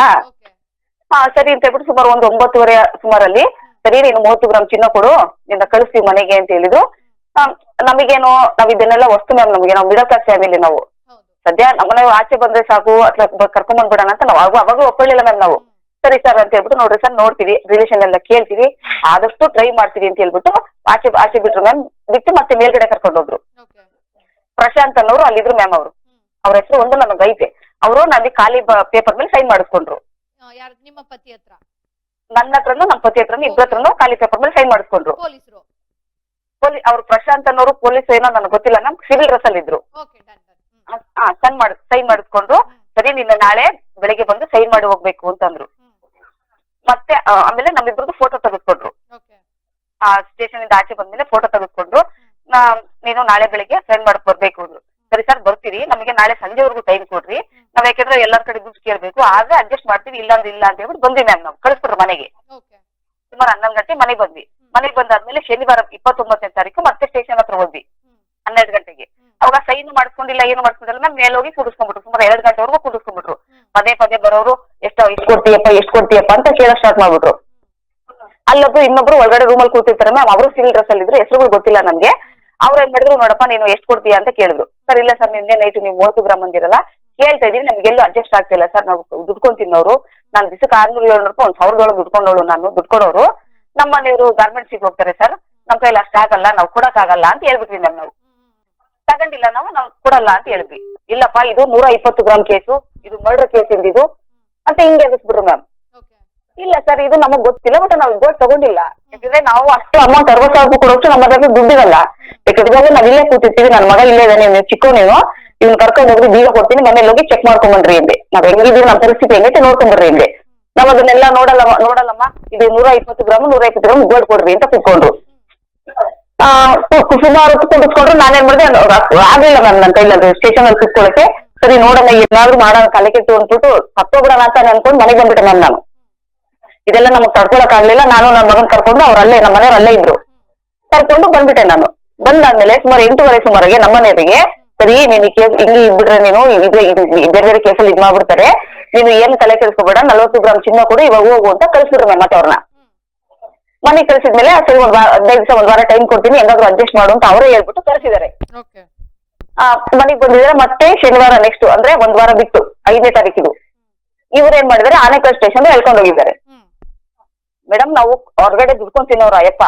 ಹಾ ಸರಿ ಅಂತ ಹೇಳ್ಬಿಟ್ಟು ಸುಮಾರು ಒಂದು ಒಂಬತ್ತುವರೆ ಸುಮಾರಲ್ಲಿ ಸರಿ ನೀನು ಮೂವತ್ತು ಗ್ರಾಮ್ ಚಿನ್ನ ಕೊಡು ನಿನ್ನ ಕಳಿಸ್ತೀವಿ ಮನೆಗೆ ಅಂತ ಹೇಳಿದ್ರು. ನಮಗೇನು ನಾವ್ ಇದನ್ನೆಲ್ಲ ವಸ್ತು ಮ್ಯಾಮ್ ನಮಗೆ ನಾವು ಮಿಡಲ್ ಕ್ಲಾಸ್ ಫ್ಯಾಮಿಲಿ ನಾವು. ಸದ್ಯ ನಮ್ಮನೆ ಆಚೆ ಬಂದ್ರೆ ಸಾಕು ಅಥವಾ ಕರ್ಕೊಂಡ್ ಬಂದ್ಬಿಡೋಣ ಅಂತ ನಾವು ಅವಾಗ ಒಪ್ಕೊಳ್ಳಿಲ್ಲ ಮ್ಯಾಮ್ ನಾವು. ಸರಿ ಸರ್ ಅಂತ ಹೇಳ್ಬಿಟ್ಟು ನೋಡ್ರಿ ಸರ್ ನೋಡ್ತೀವಿ ರಿಲೇಷನ್ ಎಲ್ಲ ಕೇಳ್ತೀವಿ ಆದಷ್ಟು ಟ್ರೈ ಮಾಡ್ತೀವಿ ಅಂತ ಹೇಳ್ಬಿಟ್ಟು ಆಚೆ ಆಚೆ ಬಿಟ್ರು ಮ್ಯಾಮ್ ಬಿಟ್ಟು ಮತ್ತೆ ಮೇಲ್ಗಡೆ ಕರ್ಕೊಂಡು ಹೋದ್ರು.
ಓಕೆ.
ಪ್ರಶಾಂತ್ ಅನ್ನೋರು ಅಲ್ಲಿದ್ರು ಮ್ಯಾಮ್ ಅವರು. ಅವ್ರ ಹೆಸರು ಒಂದು ನನಗೆ ಗೈತೆ. ಅವರು ನನಗೆ ಖಾಲಿ ಪೇಪರ್ ಮೇಲೆ ಸೈನ್ ಮಾಡಿಸ್ಕೊಂಡ್ರು.
ನಿಮ್ಮ ಪತಿ ಹತ್ರ?
ನನ್ನ ಹತ್ರನು ನಮ್ಮ ಪತಿ ಹತ್ರನು ಇಬ್ಬರ ಹತ್ರನು ಖಾಲಿ ಪೇಪರ್ ಮೇಲೆ ಸೈನ್ ಮಾಡಿಸ್ಕೊಂಡ್ರು.
ಪೊಲೀಸರು?
ಪೊಲೀಸ್ ಅವ್ರು ಪ್ರಶಾಂತ್ ಅನ್ನೋರು ಪೊಲೀಸ್ ಏನೋ ನನಗೆ ಗೊತ್ತಿಲ್ಲ ನಮ್ ಸಿವಿಲ್ ಡ್ರೆಸ್ ಅಲ್ಲಿ ಇದ್ರು. ಹಾ ಸೈನ್ ಮಾಡ್ ಸೈನ್ ಮಾಡಿಸ್ಕೊಂಡ್ರು ಸರಿ ನಿನ್ನ ನಾಳೆ ಬೆಳಿಗ್ಗೆ ಬಂದು ಸೈನ್ ಮಾಡಿ ಹೋಗ್ಬೇಕು ಅಂತಂದ್ರು. ಮತ್ತೆ ಆಮೇಲೆ ನಮ್ಮಿಬ್ರದ್ದು ಫೋಟೋ ತೆಗೆದುಕೊಂಡ್ರು. ಆ ಸ್ಟೇಷನ್ ಇಂದ ಆಚೆ ಬಂದ್ಮೇಲೆ ಫೋಟೋ ತೆಗೆದುಕೊಂಡ್ರು. ನೀನು ನಾಳೆ ಬೆಳಿಗ್ಗೆ ಸೈನ್ ಮಾಡಕ್ ಬರ್ಬೇಕು ಅಂದ್ರು. ಸರಿ ಸರ್ ಬರ್ತೀರಿ. ನಮಗೆ ನಾಳೆ ಸಂಜೆವರೆಗೂ ಟೈಮ್ ಕೊಡ್ರಿ. ನಾವ್ ಯಾಕಂದ್ರೆ ಎಲ್ಲಾರ್ ಕಡೆ ದುಡ್ಡು ಕೇಳ್ಬೇಕು. ಆದ್ರೆ ಅಡ್ಜಸ್ಟ್ ಮಾಡ್ತೀವಿ ಇಲ್ಲ ಅಂದ್ರೆ ಇಲ್ಲ ಅಂತ ಹೇಳ್ಬಿಟ್ಟು ಬಂದ್ವಿ ಮ್ಯಾಮ್ ನಾವು. ಕಳಿಸ್ಬಿಟ್ರು ಮನೆಗೆ. ಸುಮಾರು ಹನ್ನೊಂದು ಗಂಟೆ ಮನೆಗೆ ಬಂದ್ವಿ. ಮನೆಗೆ ಬಂದಾದ್ಮೇಲೆ ಶನಿವಾರ ಇಪ್ಪತ್ತೊಂಬತ್ತನೇ ತಾರೀಕು ಮತ್ತೆ ಸ್ಟೇಷನ್ ಹತ್ರ ಹೋದ್ವಿ. ಹನ್ನೆರಡು ಗಂಟೆಗೆ. ಅವಾಗ ಸೈನ್ ಮಾಡ್ಕೊಂಡಿಲ್ಲ ಏನು ಮಾಡ್ಕೊಂಡಿಲ್ಲ ಮ್ಯಾಮ್ ಮೇಲೆ ಹೋಗಿ ಕುಡಿಸ್ಕೊಂಡ್ಬಿಟ್ರು. ಸುಮಾರು ಎರಡು ಗಂಟೆವರೆಗೂ ಕುಡಿಸ್ಕೊಂಡ್ಬಿಟ್ರು. ಪದೇ ಪದೇ ಬರೋರು ಎಷ್ಟು ಎಷ್ಟು ಕೊಡ್ತೀಯಪ್ಪ ಎಷ್ಟು ಕೊಡ್ತೀಯಪ್ಪ ಅಂತ ಕೇಳಕ್ ಸ್ಟಾರ್ಟ್ ಮಾಡ್ಬಿಟ್ರು. ಅಲ್ಲೊಬ್ರು ಇನ್ನೊಬ್ರು ಒಳಗಡೆ ರೂಮಲ್ಲಿ ಕೂತಿರ್ತಾರೆ ಮ್ಯಾಮ್ ಅವರು ಸಿವಿಲ್ ಡ್ರೆಸ್ ಅಲ್ಲಿ ಇದ್ರು ಹೆಸರುಗಳು ಗೊತ್ತಿಲ್ಲ ನನ್ಗೆ ಅವ್ರು ಏನ್ ಮಾಡಿದ್ರು, ನೋಡಪ್ಪ, ನೀನು ಎಷ್ಟು ಕೊಡ್ತೀಯ ಅಂತ ಕೇಳಿದ್ರು. ಸರ್, ಇಲ್ಲ ಸರ್ ನಿನ್ನೆ ನೈಟ್ ನೀವು ಮೂವತ್ತು ಗ್ರಾಮ್ ಅಂದಿರಲ್ಲ ಕೇಳ್ತಾ ಇದೀನಿ ನಮ್ಗೆಲ್ಲೂ ಅಡ್ಜಸ್ಟ್ ಆಗ್ತಿಲ್ಲ ಸರ್, ನಾವು ದುಡ್ಕೊಂಡ್ ತಿನ್ನೋರು ನಾನು ದಿವಸಕ್ಕೆ ಆರ್ನೂರು ಏಳ್ನೂರು ರೂಪಾಯಿ, ಒಂದು ಸಾವಿರದೊಳಗೆ ದುಡ್ಕೊಂಡವಳು ನಾನು ದುಡ್ಕೊಡೋರು ನಮ್ಮ ಮನೆಯವರು ಗಾರ್ಮೆಂಟ್ಸಿಗೆ ಹೋಗ್ತಾರೆ ಸರ್, ನಮ್ ಕೈಲಿ ಅಷ್ಟಾಗಲ್ಲ ನಾವು ಕೊಡಕ್ಕಾಗಲ್ಲ ಅಂತ ಹೇಳ್ಬಿಟ್ವಿ ನಮ್ ನಾವು. ತಗೊಂಡಿಲ್ಲ ನಾವು ನಾವು ಕೊಡಲ್ಲ ಅಂತ ಹೇಳಿದ್ವಿ ಇಲ್ಲಪ್ಪ, ಇದು ನೂರ ಇಪ್ಪತ್ತು ಗ್ರಾಮ್ ಕೇಸು ಇದು ಮರ್ಡರ್ ಕೇಸ್ ಇದು ಅಂತ ಹಿಂಗೆ ಎದುರಿಸ್ಬಿಟ್ರು ಮ್ಯಾಮ್ ಇಲ್ಲ ಸರ್ ಇದು ನಮಗ್ ಗೊತ್ತಿಲ್ಲ ಬಟ್ ನಾವು ಗೋಲ್ಡ್ ತಗೊಂಡಿಲ್ಲ. ಯಾಕಂದ್ರೆ ನಾವು ಅಷ್ಟು ಅಮೌಂಟ್ ಅರವತ್ ಸಾವಿರ ರೂಪಾಯಿ ಕೊಡೋಷ್ಟು ನಮ್ಮ ಹತ್ರ ದುಡ್ಡಿರಲ್ಲ. ಯಾಕಂದ್ರೆ ನಾವ್ ಇಲ್ಲೇ ಕೂತಿರ್ತೀವಿ ನನ್ನ ಮಗ ಇಲ್ಲೇ ಇದ್ದಾನೆ ನೀವು ಚಿಕ್ಕವನೇನು ಇವ್ನ ಕರ್ಕೊಂಡು ಹೋಗಿ ಬೀಗ ಕೊಡ್ತೀನಿ ಮನೇಲಿ ಹೋಗಿ ಚೆಕ್ ಮಾಡ್ಕೊಂಡ್ ಬಂದ್ರಿ ಹಿಂದೆ ನಾವ್ ಹೆಂಗಿದೀವಿ ನಮ್ಮ ಪರಿಸ್ಥಿತಿ ಹೆಂಗೈತೆ ನೋಡ್ಕೊಂಡ್ ಬರ್ರಿ ಹಿಂದೆ ನಾವ್ ಅದನ್ನೆಲ್ಲ ನೋಡಲ್ಲ ನೋಡಲ್ಲಮ್ಮ ಇದು ನೂರ ಇಪ್ಪತ್ತು ಗ್ರಾಮ್ ನೂರ ಇಪ್ಪತ್ತು ಗ್ರಾಮ್ ಗೋಲ್ಡ್ ಕೊಡ್ರಿ ಅಂತ ಕೂತ್ಕೊಂಡ್ರು. ಆ, ಹೊತ್ತು ಕುಡಿಸ್ಕೊಂಡ್ರು ನಾನೇನ್ ಮಾಡಿದೆ ಆಗ್ಲಿಲ್ಲ ಮ್ಯಾಮ್ ನನ್ನ ಕೈಲಿ ಅದು ಸ್ಟೇಷನ್ ಅಲ್ಲಿ ಕುತ್ಕೊಳ್ಳಕ್ಕೆ ಸರಿ ನೋಡೋಣ ಏನಾದ್ರು ಮಾಡೋಣ ತಲೆ ಕೆಟ್ಟು ಅಂದ್ಬಿಟ್ಟು ಸತ್ತೋಗ್ಬಿಡೋಣ ಅಂತ ಅನ್ಕೊಂಡು ಮನೆಗೆ ಬಂದ್ಬಿಟ್ಟೆ ಮ್ಯಾಮ್ ನಾನು. ಇದೆಲ್ಲ ನಮಗ್ ತಡ್ಕೊಳಕ್ ಆಗ್ಲಿಲ್ಲ. ನಾನು ನನ್ನ ಮಗನ್ ಕರ್ಕೊಂಡು ಅವ್ರ ಅಲ್ಲೇ ನಮ್ಮ ಮನೆಯವ್ರು ಅಲ್ಲೇ ಇದ್ರು. ಕರ್ಕೊಂಡು ಬಂದ್ಬಿಟ್ಟೆ ನಾನು. ಬಂದಾದ್ಮೇಲೆ ಸುಮಾರು ಎಂಟೂವರೆ ಸುಮಾರಿಗೆ ನಮ್ಮ ಮನೆಯವರಿಗೆ ಸರಿ ನೀನು ಈ ಕೇಸ್ ಹಿಂಗೆ ಇದ್ಬಿಟ್ರೆ ನೀನು ಇದು ಬೇರೆ ಬೇರೆ ಕೇಸಲ್ಲಿ ಇದ್ ಮಾಡ್ಬಿಡ್ತಾರೆ. ನೀನು ಏನು ತಲೆ ಕೆಲ್ಸ್ಕೊಬೇಡ ನಲ್ವತ್ತು ಗ್ರಾಮ್ ಚಿನ್ನ ಕೂಡ ಇವಾಗ ಹೋಗು ಅಂತ ಕಳ್ಸಿದ್ರು ಮ್ಯಾಮ್ ಮತ್ತೆ ಅವ್ರನ್ನ. ಮನೆಗೆ ಕಳ್ಸಿದ್ಮೇಲೆ ಸರಿ ಒಂದ್ ಹದಿನೈದು ದಿವಸ ಒಂದ್ ವಾರ ಟೈಮ್ ಕೊಡ್ತೀನಿ ಹೆಂಗಾದ್ರು ಅಡ್ಜಸ್ಟ್ ಮಾಡು ಅಂತ ಅವರೇ ಹೇಳ್ಬಿಟ್ಟು ಕಳ್ಸಿದ್ದಾರೆ ಮನೆಗೆ ಬಂದಿದ್ರೆ ಮತ್ತೆ ಶನಿವಾರ ನೆಕ್ಸ್ಟ್ ಅಂದ್ರೆ ಒಂದ್ ವಾರ ಬಿಟ್ಟು ಐದನೇ ತಾರೀಕಿದು ಇವ್ರು ಏನ್ ಮಾಡಿದಾರೆ ಆನೆಕಲ್ ಸ್ಟೇಷನ್ ಹೇಳ್ಕೊಂಡು ಹೋಗಿದ್ದಾರೆ. ಮೇಡಮ್ ನಾವು ಹೊರಗಡೆ ದುಡ್ಕೊಂಡ್ ತಿನ್ನೋರು ಅಯ್ಯಪ್ಪ.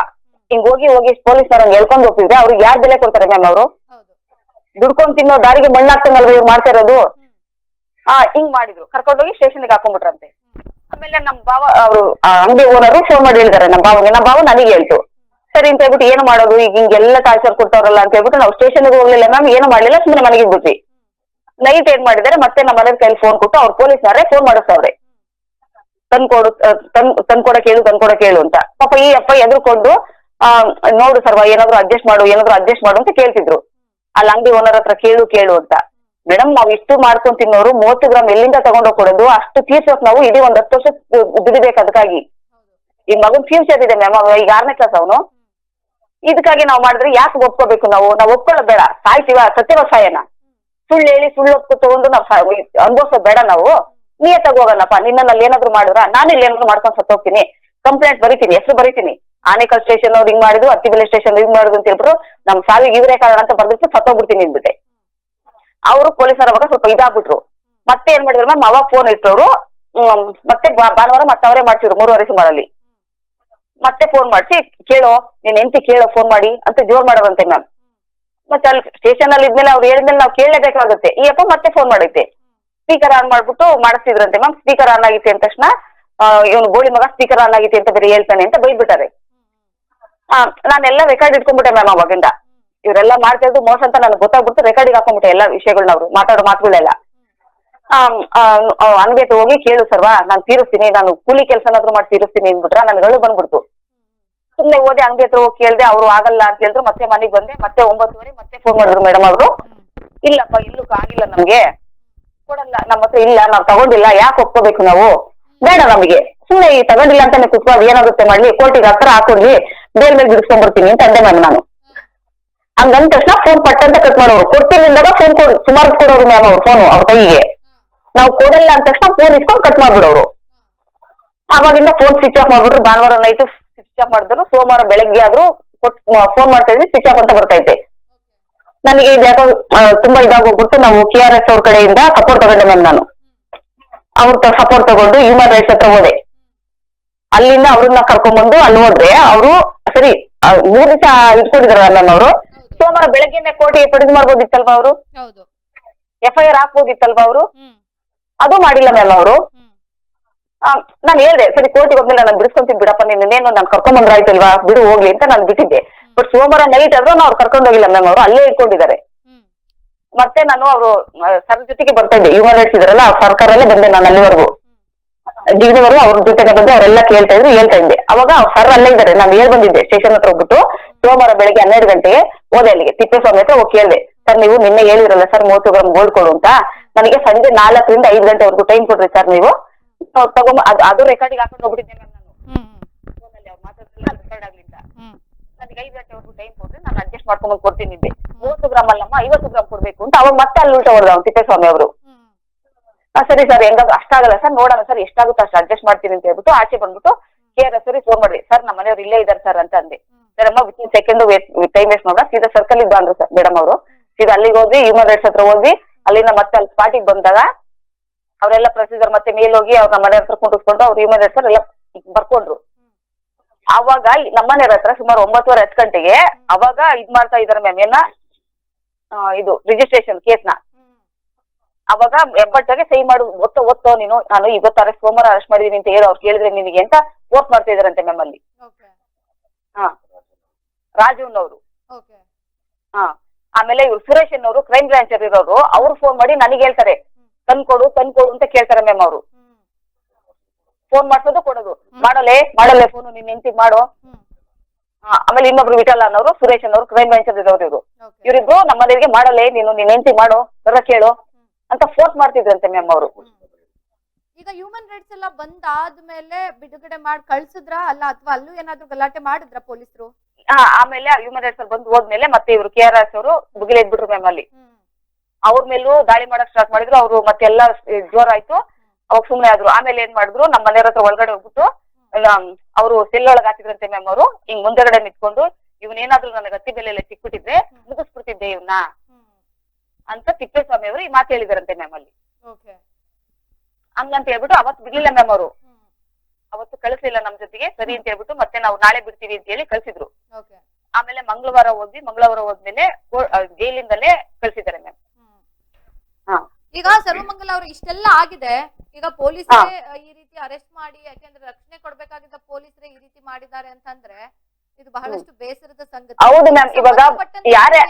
ಹಿಂಗ್ ಹೋಗಿ ಹೋಗಿ ಪೊಲೀಸ್ ಪೊಲೀಸ್ನವ್ರ ಹೇಳ್ಕೊಂಡ್ ಹೋಗ್ತಿದ್ರೆ ಅವ್ರಿಗೆ ಯಾರ್ ಬೆಲೆ ಕೊಡ್ತಾರೆ ಮ್ಯಾಮ್ ಅವರು? ದುಡ್ಕೊಂಡ್ ತಿನ್ನೋ ದಾರಿಗೆ ಮಣ್ಣಾಗ್ತಂಗಲ್ವ ಇವ್ರು ಮಾಡ್ತಾ ಇರೋದು? ಆ ಹಿಂಗ್ ಮಾಡಿದ್ರು. ಕರ್ಕೊಂಡೋಗಿ ಸ್ಟೇಷನ್ಗೆ ಹಾಕೊಂಡ್ಬಿಟ್ರಂತೆ. ಆಮೇಲೆ ನಮ್ ಬಾವ ಅವರು ಅಂಗಡಿ ಓನರು ಫೋನ್ ಮಾಡಿ ಹೇಳಿದಾರೆ ನಮ್ ಬಾವಗೆ ನಮ್ ಬಾವ ನನಗೆ ಹೇಳ್ತು. ಸರಿ ಅಂತ ಹೇಳ್ಬಿಟ್ಟು ಏನು ಮಾಡೋದು? ಈಗ ಹಿಂಗೆಲ್ಲ ಟಾರ್ಚರ್ ಕೊಡ್ತಾರಲ್ಲ ಅಂತ ಹೇಳ್ಬಿಟ್ಟು ನಾವು ಸ್ಟೇಷನ್ಗೆ ಹೋಗ್ಲಿಲ್ಲ ಮ್ಯಾಮ್ ಏನು ಮಾಡ್ಲಿಲ್ಲ ಸುಮ್ಮನೆ ಮನೆಗೆ ಬಿಟ್ವಿ ನೈಟ್ ಏನ್ ಮಾಡಿದಾರೆ ಮತ್ತೆ ನಮ್ಮ ಮನೆಯವ್ರ ಕೈಲಿ ಫೋನ್ ಕೊಟ್ಟು ಅವ್ರ ಪೊಲೀಸ್ನವರೇ ಫೋನ್ ಮಾಡಿಸ್ತವ್ರೆ ತಂದ್ಕೊಡು ತಂದ್, ತಂದ್ಕೊಡಕ್ ಹೇಳು ತಂದ್ಕೊಡಕ್ ಹೇಳು ಅಂತ. ಪಾಪ ಈ ಅಪ್ಪ ಎದುರ್ಕೊಂಡು, ಆ, ನೋಡು ಸರ್ವ, ಏನಾದ್ರು ಅಡ್ಜಸ್ಟ್ ಮಾಡು, ಏನಾದ್ರು ಅಡ್ಜಸ್ಟ್ ಮಾಡು ಅಂತ ಕೇಳ್ತಿದ್ರು. ಅಲ್ಲಿ ಅಂಗಡಿ ಓನರ್ ಹತ್ರ ಕೇಳು ಕೇಳು ಅಂತ. ಮೇಡಮ್ ನಾವ್ ಇಷ್ಟು ಮಾಡ್ಕೊಂಡ್ ತಿನ್ನೋರು ಮೂವತ್ತು ಗ್ರಾಮ್ ಎಲ್ಲಿಂದ ತಗೊಂಡೋಗ್ ಕೊಡೋದು ಅಷ್ಟು ತೀರ್ಸೋಕ್ ನಾವು ಇಡೀ ಒಂದ್ ಹತ್ತು ವರ್ಷ ದುಡಿಬೇಕು ಅದಕ್ಕಾಗಿ. ಈ ಮಗನ್ ಫ್ಯೂಚರ್ ಇದೆ ಮ್ಯಾಮ್ ಈಗ ಆರನೇ ಕ್ಲಾಸ್ ಅವನು. ಇದಕ್ಕಾಗಿ ನಾವು ಮಾಡಿದ್ರೆ ಯಾಕೆ ಒಪ್ಕೋಬೇಕು ನಾವು? ನಾವು ಒಪ್ಕೊಳ್ಳೋ ಬೇಡ. ಸಾಯ್ತೀವ? ಸತ್ಯವ ಸಾಯನ ಸುಳ್ಳು ಹೇಳಿ ಸುಳ್ಳು ಒಪ್ಕೊ ತಗೊಂಡು ನಾವು ಅನುಭವಿಸೋದು ಬೇಡ ನಾವು. ನಿಯತ್ತಾಗಿ ಹೋಗೋಣಪ್ಪ ನಿನ್ನಲ್ಲಿ ಏನಾದ್ರು ಮಾಡಿದ್ರ? ನಾನು ಇಲ್ಲಿ ಏನಾದ್ರು ಮಾಡ್ಕೊಂಡು ಸತ್ತೋಗ್ತೀನಿ. ಕಂಪ್ಲೇಂಟ್ ಬರೀತೀನಿ, ಹೆಸರು ಬರೀತೀನಿ. ಆನೇಕಲ್ ಸ್ಟೇಷನ್ ಅವ್ರು ಹಿಂಗ್ ಮಾಡಿದ್ರು, ಅತ್ತಿಬೆಲೆ ಸ್ಟೇಷನ್ ಹಿಂಗ್ ಮಾಡಿದ್ರು ಅಂತ ಹೇಳ್ಬಿಟ್ಟು ನಮ್ ಸಾವಿಗೆ ಇವರೇ ಕಾರಣ ಅಂತ ಬರ್ದಿಟ್ಟು ಸತ್ತೋಗ್ಬಿಡ್ತೀನಿ ಅಂದ್ಬಿಟ್ಟೆ. ಅವರು ಪೊಲೀಸರ ಅವಾಗ ಸ್ವಲ್ಪ ಇದಾಗ್ಬಿಟ್ರು. ಮತ್ತೆ ಏನ್ ಮಾಡಿದ್ರು ಮ್ಯಾಮ್ ಅವಾಗ ಫೋನ್ ಇಟ್ಟವ್ರು ಮತ್ತೆ ಭಾನುವಾರ ಮತ್ತೆ ಅವರೇ ಮಾಡ್ತಿದ್ರು ಮೂರುವರೆ ಸುಮಾರಲ್ಲಿ. ಮತ್ತೆ ಫೋನ್ ಮಾಡಿಸಿ, ಕೇಳೋ, ನೀನ್ ಎಂತಿ ಕೇಳೋ ಫೋನ್ ಮಾಡಿ ಅಂತ ಜೋರ್ ಮಾಡೋರಂತೆ ಮ್ಯಾಮ್ ಮತ್ತೆ ಅಲ್ಲಿ ಸ್ಟೇಷನ್ ಅಲ್ಲಿ ಇದ್ಮೇಲೆ ಅವ್ರು ಹೇಳಿದ್ಮೇಲೆ ನಾವು ಕೇಳಲೇಬೇಕಾಗುತ್ತೆ. ಈ ಅಪ್ಪ ಮತ್ತೆ ಫೋನ್ ಮಾಡೈತೆ ಸ್ಪೀಕರ್ ಆನ್ ಮಾಡ್ಬಿಟ್ಟು ಮಾಡಿಸ್ತಿದ್ರಂತೆ ಮ್ಯಾಮ್ ಸ್ಪೀಕರ್ ಆನ್ ಆಗಿತ್ತು ಅಂದ ತಕ್ಷಣ ಇವನು ಗೋಳಿ ಮಗ ಸ್ಪೀಕರ್ ಆನ್ ಆಗಿತ್ತು ಅಂತ ಬೇರೆ ಹೇಳ್ತಾನೆ ಅಂತ ಬೈದ್ಬಿಟ್ಟಾರೆ ನಾನೆಲ್ಲ ರೆಕಾರ್ಡ್ ಇಟ್ಕೊಂಡ್ಬಿಟ್ಟೆ ಮ್ಯಾಮ್ ಅವಾಗಿಂದ. ಇವರೆಲ್ಲ ಮಾಡ್ತಾ ಇದ್ದು ಮೋಸ ಅಂತ ನನಗೆ ಗೊತ್ತಾಗ್ಬಿಟ್ಟು ರೆಕಾರ್ಡಿಗೆ ಹಾಕೊಂಡ್ಬಿಟ್ಟೆ ಎಲ್ಲ ವಿಷಯಗಳನ್ನ ಅವರು, ಮಾತಾಡೋ ಮಾತುಗಳೆಲ್ಲ. ಹತ್ರ ಹೋಗಿ ಕೇಳು ಸರ್ವಾ, ನಾನು ತೀರಿಸ್ತೀನಿ, ನಾನು ಕೂಲಿ ಕೆಲಸನಾದ್ರೂ ಮಾಡಿ ತೀರಿಸ್ತೀನಿ ಅಂದ್ಬಿಟ್ರ ನನ್ಗೆ ಅಳು ಬಂದ್ಬಿಡ್ತು. ಸುಮ್ನೆ ಓದಿ ಅಂಗಡಿ ಹತ್ರ ಹೋಗಿ ಕೇಳ್ದೆ, ಅವ್ರು ಆಗಲ್ಲ ಅಂತ ಹೇಳಿದ್ರು, ಮತ್ತೆ ಮನೆಗೆ ಬಂದೆ, ಮತ್ತೆ ಒಂಬತ್ತುವರೆ ಮತ್ತೆ ಫೋನ್ ಮಾಡಿದ್ರು ಮೇಡಮ್ ಅವರು. ಇಲ್ಲಪ್ಪ, ಇಲ್ಲೂ ಆಗಿಲ್ಲ ನಮ್ಗೆ. ಕೊಡಲ್ಲ, ನಮ್ಮ ಹತ್ರ ಇಲ್ಲ, ನಾವು ತಗೊಂಡಿಲ್ಲ, ಯಾಕೆ ಒಪ್ಕೋಬೇಕು ನಾವು? ಬೇಡ ನಮಗೆ. ಸುಮ್ನೆ ಈ ತಗೊಂಡಿಲ್ಲ ಅಂತಾನೆ ಕುತ್ಕೊಂಡು ಏನಾಗುತ್ತೆ ಮಾಡ್ಲಿ, ಕೋರ್ಟಿಗೆ ಹತ್ರ ಹಾಕೊಂಡ್ಲಿ, ಬೇಲ್ ಮೇಲೆ ಬಿಡಿಸ್ಕೊಂಡ್ ಬರ್ತೀನಿ ಅಂತ ಅಂದೆ ಮ್ಯಾಮ್ ನಾನು. ಹಂಗಂದ ತಕ್ಷಣ ಫೋನ್ ಪಟ್ಟಂತ ಕಟ್ ಮಾಡೋರು. ಕೊಡ್ತೀನಿ ಅಂದಾಗ ಫೋನ್ ಕೊಡ್, ಸುಮಾರು ಕೊಡೋರು ಮ್ಯಾಮ್ ಅವ್ರ ಫೋನ್ ಅವ್ರ ಕೈಗೆ. ನಾವು ಕೊಡಲ್ಲ ಅಂದ ತಕ್ಷಣ ಫೋನ್ ಇಸ್ಕೊಂಡು ಕಟ್ ಮಾಡ್ಬಿಡೋರು. ಅವಾಗಿಂದ ಫೋನ್ ಸ್ವಿಚ್ ಆಫ್ ಮಾಡ್ಬಿಟ್ರು. ಭಾನುವಾರ ನೈಟ್ ಸ್ವಿಚ್ ಆಫ್ ಮಾಡಿದ್ರು ಸೋಮವಾರ ಬೆಳಗ್ಗೆ ಆದ್ರೂ ಫೋನ್ ಮಾಡ್ತಾ ಇದ್ವಿ ಸ್ವಿಚ್ ಆಫ್ ಅಂತ ಬರ್ತೈತೆ ನನಗೆ ಇದು ಯಾಕೋ ತುಂಬಾ ಇದಾಗೋಗ್ಬಿಟ್ಟು ನಾವು ಕೆ ಆರ್ ಎಸ್ ಅವ್ರ ಕಡೆಯಿಂದ ಸಪೋರ್ಟ್ ತಗೊಂಡೆ ಮ್ಯಾಮ್ ನಾನು. ಅವ್ರ ಸಪೋರ್ಟ್ ತಗೊಂಡು ಹ್ಯೂಮನ್ ರೈಟ್ಸ್ ಹತ್ರ ಹೋದೆ. ಅಲ್ಲಿಂದ ಅವ್ರನ್ನ ಕರ್ಕೊಂಡ್ಬಂದು ಅಲ್ಲಿ ಹೋದ್ರೆ ಅವರು ಸರಿ ಮೂರ್ ದಿವಸ ಇಟ್ಕೊಂಡಿದಾರ ಮ್ಯಾಮ್ ಅವರು. ಸೋಮವಾರ ಬೆಳಗ್ಗೆನೆ ಕೋರ್ಟಿಗೆ ಪಡೆದು ಮಾಡ್ಬೋದಿತ್ತಲ್ವಾ ಅವರು? ಎಫ್ ಐ ಆರ್ ಹಾಕ್ಬೋದಿತ್ತಲ್ವಾ ಅವರು? ಅದು ಮಾಡಿಲ್ಲ ಮ್ಯಾಮ್ ಅವರು. ನಾನು ಹೇಳ್ದೆ ಸರಿ ಕೋರ್ಟಿಗೆ ಹೋದ್ಮೇಲೆ ನಾನು ಬಿಡಿಸ್ಕೊಂತೀನಿ ಬಿಡಪ್ಪ ನಿನ್ನೇನು ನಾನು ಕರ್ಕೊಂಬಂದ್ರಾಯ್ತಲ್ವಾ ಬಿಡು ಹೋಗ್ಲಿ ಅಂತ ನಾನು ಬಿಟ್ಟಿದ್ದೆ. ಬಟ್ ಸೋಮವಾರ ನೈಟ್ ಆದ್ರೂ ಅವ್ರು ಕರ್ಕೊಂಡು ಹೋಗಿಲ್ಲ ಮ್ಯಾಮ್ ಅವರು ಅಲ್ಲೇ ಇಟ್ಕೊಂಡಿದ್ದಾರೆ. ಮತ್ತೆ ನಾನು ಅವರು ಸರ್ ಜೊತೆಗೆ ಬರ್ತಾ ಇದ್ದೆ. ಹ್ಯೂಮನ್ ರೈಟ್ಸ್ ಇದ್ರಲ್ಲ ಸರ್ಕಾರಲ್ಲೇ ಬಂದೆ ನಾನು ಅಲ್ಲಿವರೆಗೂ. ಡಿಗ್ರಿವರೆಗೂ ಅವ್ರ ಜೊತೆಗೆ ಬಂದು ಅವರೆಲ್ಲ ಕೇಳ್ತಾ ಇದ್ರು ಹೇಳ್ತಾ ಇದ್ದೆ. ಅವಾಗ ಸರ್ ಅಲ್ಲೇ ಇದ್ದಾರೆ. ನಾನು ಹೇಳ್ ಬಂದಿದ್ದೆ ಸ್ಟೇಷನ್ ಹತ್ರ ಹೋಗ್ಬಿಟ್ಟು. ಸೋಮವಾರ ಬೆಳಿಗ್ಗೆ ಹನ್ನೆರಡು ಗಂಟೆಗೆ ಹೋದೆ ಅಲ್ಲಿಗೆ. ತಿಪ್ಪೇಸ್ವಾಮಿ ಹತ್ರ ಹೋಗಿ ಕೇಳಿದೆ. ಸರ್ ನೀವು ನಿನ್ನೆ ಹೇಳಿದ್ರಲ್ಲ ಸರ್ ಮೂವತ್ತು ಗ್ರಾಮ್ ಗೋಲ್ಡ್ ಕೊಡು ಅಂತ. ನನಗೆ ಸಂಜೆ ನಾಲ್ಕರಿಂದ ಐದು ಗಂಟೆವರೆಗೂ ಟೈಮ್ ಕೊಡ್ರಿ ಸರ್ ನೀವು. ತಗೊಂಡ್ ಅದು ರೆಕಾರ್ಡಿಗೆ ಹಾಕೊಂಡು ಹೋಗ್ಬಿಟ್ಟಿದ್ದೆ ನಾನು. ರೆಕಾರ್ಡ್ ಆಗ್ಲಿಲ್ಲ. ನನಗೆ ಐದು ಗಂಟೆವರೆಗೂ ಟೈಮ್ ಕೊಡ್ರಿ ನಾನು ಅಡ್ಜಸ್ಟ್ ಮಾಡ್ಕೊಂಡ್ ಕೊಡ್ತೀನಿ ನಿಮಗೆ ಮೂವತ್ತು ಗ್ರಾಮ್ ಅಲ್ಲಮ್ಮ ಐವತ್ತು ಗ್ರಾಮ್ ಕೊಡ್ಬೇಕು ಅಂತ ಅವಾಗ ಮತ್ತೆ ಅಲ್ಲಿ ಉಲ್ಟಾ ಹೊಡೆದ ತಿಪ್ಪೇಸ್ವಾಮಿ ಅವರು. ಸರಿ ಸರ್ ಹೆಂಗಾದ್ರು ಅಷ್ಟಾಗಲ್ಲ ಸರ್ ನೋಡೋಣ ಸರ್ ಎಷ್ಟಾಗುತ್ತೋ ಅಷ್ಟು ಅಡ್ಜಸ್ಟ್ ಮಾಡ್ತೀನಿ ಅಂತ ಹೇಳ್ಬಿಟ್ಟು ಆಚೆ ಬಂದ್ಬಿಟ್ಟು ಕೆ ಆರ್ ಎಸ್ ಫೋನ್ ಮಾಡಿ ಸರ್ ನಮ್ಮ ಮನೆಯವ್ರು ಇಲ್ಲೇ ಇದ್ದಾರೆ ಸರ್ ಅಂತ ಅಂದೆ. ಸರ್ ಅಮ್ಮ ವಿತಿನ್ ಸೆಕೆಂಡ್ ಟೈಮ್ ವೇಸ್ಟ್ ಮಾಡ ಸೀದಾ ಸರ್ಕಲ್ ಇದ್ದ ಅಂದ್ರು ಸರ್ ಮೇಡಮ್ ಅವರು. ಸೀದಾ ಅಲ್ಲಿಗೆ ಹೋಗಿ ಹ್ಯೂಮನ್ ರೈಟ್ಸ್ ಹತ್ರ ಹೋಗಿ ಅಲ್ಲಿಂದ ಮತ್ತೆ ಅಲ್ಲಿ ಸ್ಪಾಟಿಗೆ ಬಂದಾಗ ಅವರೆಲ್ಲ ಪ್ರೊಸೀಜರ್ ಮತ್ತೆ ಮೇಲ್ ಹೋಗಿ ಅವ್ರ ನಮ್ಮ ಮನೆ ಹತ್ರ ಕುಂಡಿಸ್ಕೊಂಡು ಅವ್ರು ಹ್ಯೂಮನ್ ರೈಟ್ಸ್ ಎಲ್ಲ ಬರ್ಕೊಂಡ್ರು. ಅವಾಗ ನಮ್ಮನೆ ನಮ್ಮನೆಯವ್ರ ಹತ್ರ ಸುಮಾರು ಒಂಬತ್ತುವರೆ ಹತ್ತು ಗಂಟೆಗೆ ಅವಾಗ ಇದ್ ಮಾಡ್ತಾ ಇದಾರೆ ಮ್ಯಾಮ್ ಏನ? ಇದು ರಿಜಿಸ್ಟ್ರೇಷನ್ ಕೇಸ್ನ ಅವಾಗ ಹೆಬ್ಬಟ್ಟಾಗೆ ಸಹಿ ಮಾಡು ಒತ್ತೋ ಒತ್ತೋ ನೀನು ನಾನು ಇವತ್ತು ಅರೆಸ್ಟ್ ಸೋಮವಾರ ಅರೆಸ್ಟ್ ಮಾಡಿದೀನಿ ಅಂತ ಹೇಳಿ ಅವ್ರು ಕೇಳಿದ್ರೆ ನಿನಗೆ ಅಂತ ಫೋರ್ಸ್ ಮಾಡ್ತಾ ಇದಾರಂತೆ ಮ್ಯಾಮ್ ಅಲ್ಲಿ. ಹಾ. ರಾಜೀವ್ನವರು
ಓಕೆ
ಹಾ. ಆಮೇಲೆ ಇವ್ರು ಸುರೇಶ್ ಅನ್ನೋರು ಕ್ರೈಮ್ ಬ್ರಾಂಚರ್ ಇರೋರು ಅವ್ರು ಫೋನ್ ಮಾಡಿ ನನಗೆ ಹೇಳ್ತಾರೆ. ತಂದ್ಕೊಡು ತಂದ್ಕೊಡು ಅಂತ ಕೇಳ್ತಾರೆ ಮ್ಯಾಮ್ ಅವರು. ಫೋನ್ ಮಾಡ್ಸೋದು ಕೊಡೋದು. ಮಾಡಲೆ ಮಾಡಲ್ಲೇ ಫೋನು ನಿನ್ ಹೆಂಡತಿ ಮಾಡು. ಆಮೇಲೆ ಇನ್ನೊಬ್ರು ವಿಠಲ ಅನ್ನೋರು ಸುರೇಶ್ ಅನ್ನೋರು ಕ್ರೈಮ್ ಬ್ರಾಂಚರ್ ಇರೋರು ಇವರು. ಇವ್ರಿಗೂ ನಮ್ಮ ಮನೆಯವರಿಗೆ ಮಾಡಲೆ ನೀನು ನಿನ್ ಹೆಂಡತಿ ಮಾಡು ಬರ ಕೇಳು ಅಂತ ಫೋರ್ಸ್ ಮಾಡ್ತಿದ್ರಂತೆ ಮ್ಯಾಮ್ ಅವರು.
ಈಗ ಹ್ಯೂಮನ್ ರೈಟ್ಸ್ ಎಲ್ಲ ಬಂದಾದ್ಮೇಲೆ ಬಿಡುಗಡೆ ಮಾಡಿ ಕಳ್ಸಿದ್ರ? ಅಲ್ಲ ಅಥವಾ ಅಲ್ಲೂ ಏನಾದ್ರು ಗಲಾಟೆ ಮಾಡಿದ್ರ ಪೊಲೀಸರು?
ಹಾ ಆಮೇಲೆ ಹ್ಯೂಮನ್ ರೈಟ್ಸ್ ಅಲ್ಲಿ ಬಂದು ಹೋದ್ಮೇಲೆ ಮತ್ತೆ ಇವರು ಕೆ ಆರ್ ಎಸ್ ಅವರು ಬುಗಿಲೇದ್ಬಿಟ್ರು ಮ್ಯಾಮ್ ಅಲ್ಲಿ. ಅವ್ರ ಮೇಲೂ ದಾಳಿ ಮಾಡಕ್ ಸ್ಟಾರ್ಟ್ ಮಾಡಿದ್ರು ಅವರು ಮತ್ತೆಲ್ಲ ಜೋರಾಯ್ತು. ಅವಾಗ ಸುಮ್ನೆ ಆದ್ರು. ಆಮೇಲೆ ಏನ್ ಮಾಡಿದ್ರು ನಮ್ಮ ಮನೆಯವ್ರ ಹತ್ರ ಒಳಗಡೆ ಹೋಗ್ಬಿಟ್ಟು ಅವರು ಸೆಲ್ ಒಳಗ್ ಹಾಕಿದ್ರಂತೆ ಮ್ಯಾಮ್ ಅವರು ಹಿಂಗ್ ಮುಂದೆಗಡೆ ನಿಂತ್ಕೊಂಡು ಇವನೇನಾದ್ರೂ ನನಗೆ ಹತ್ತಿ ಬೆಲೆಲ್ಲ ಸಿಕ್ಬಿಟ್ಟಿದ್ರೆ ಮುಗಿಸ್ಬಿಡ್ತಿದ್ದೆ ಇವ್ನ. ಅಂತ ತಿಪ್ಪೇಸ್ವಾಮಿ ಅವರು ಈ ಮಾತು ಹೇಳಿದಾರಂತೆ ಮ್ಯಾಮ್ ಅಲ್ಲಿ. ಹಂಗಂತ ಹೇಳ್ಬಿಟ್ಟು ಅವತ್ತು ಬಿಡ್ಲಿಲ್ಲ ಮ್ಯಾಮ್ ಅವರು. ಅವತ್ತು ಕಳಿಸ್ಲಿಲ್ಲ ನಮ್ ಜೊತೆಗೆ ಸರಿ ಅಂತ ಹೇಳ್ಬಿಟ್ಟು ಮತ್ತೆ ನಾವು ನಾಳೆ ಬಿಡ್ತೀವಿ ಅಂತ ಹೇಳಿ ಕಳ್ಸಿದ್ರು. ಆಮೇಲೆ ಮಂಗಳವಾರ ಹೋದ್ವಿ ಮಂಗಳವಾರ ಹೋದ್ಮೇಲೆ ಜೈಲಿಂದಲೇ ಕಳ್ಸಿದ್ದಾರೆ ಮ್ಯಾಮ್ ಹಾ.
ಈಗ ಸರ್ವಮಂಗಲ ಅವ್ರು ಇಷ್ಟೆಲ್ಲ ಆಗಿದೆ. ಈಗ ಪೊಲೀಸರೇ ಈ ರೀತಿ ಅರೆಸ್ಟ್ ಮಾಡಿ ಯಾಕೆಂದ್ರೆ ರಕ್ಷಣೆ ಕೊಡ್ಬೇಕಾಗಿದ್ದ ಪೊಲೀಸರೇ ಈ ರೀತಿ ಮಾಡಿದ್ದಾರೆ ಅಂತಂದ್ರೆ ಇದು ಬಹಳಷ್ಟು ಬೇಸರದ ಸಂಗತಿ.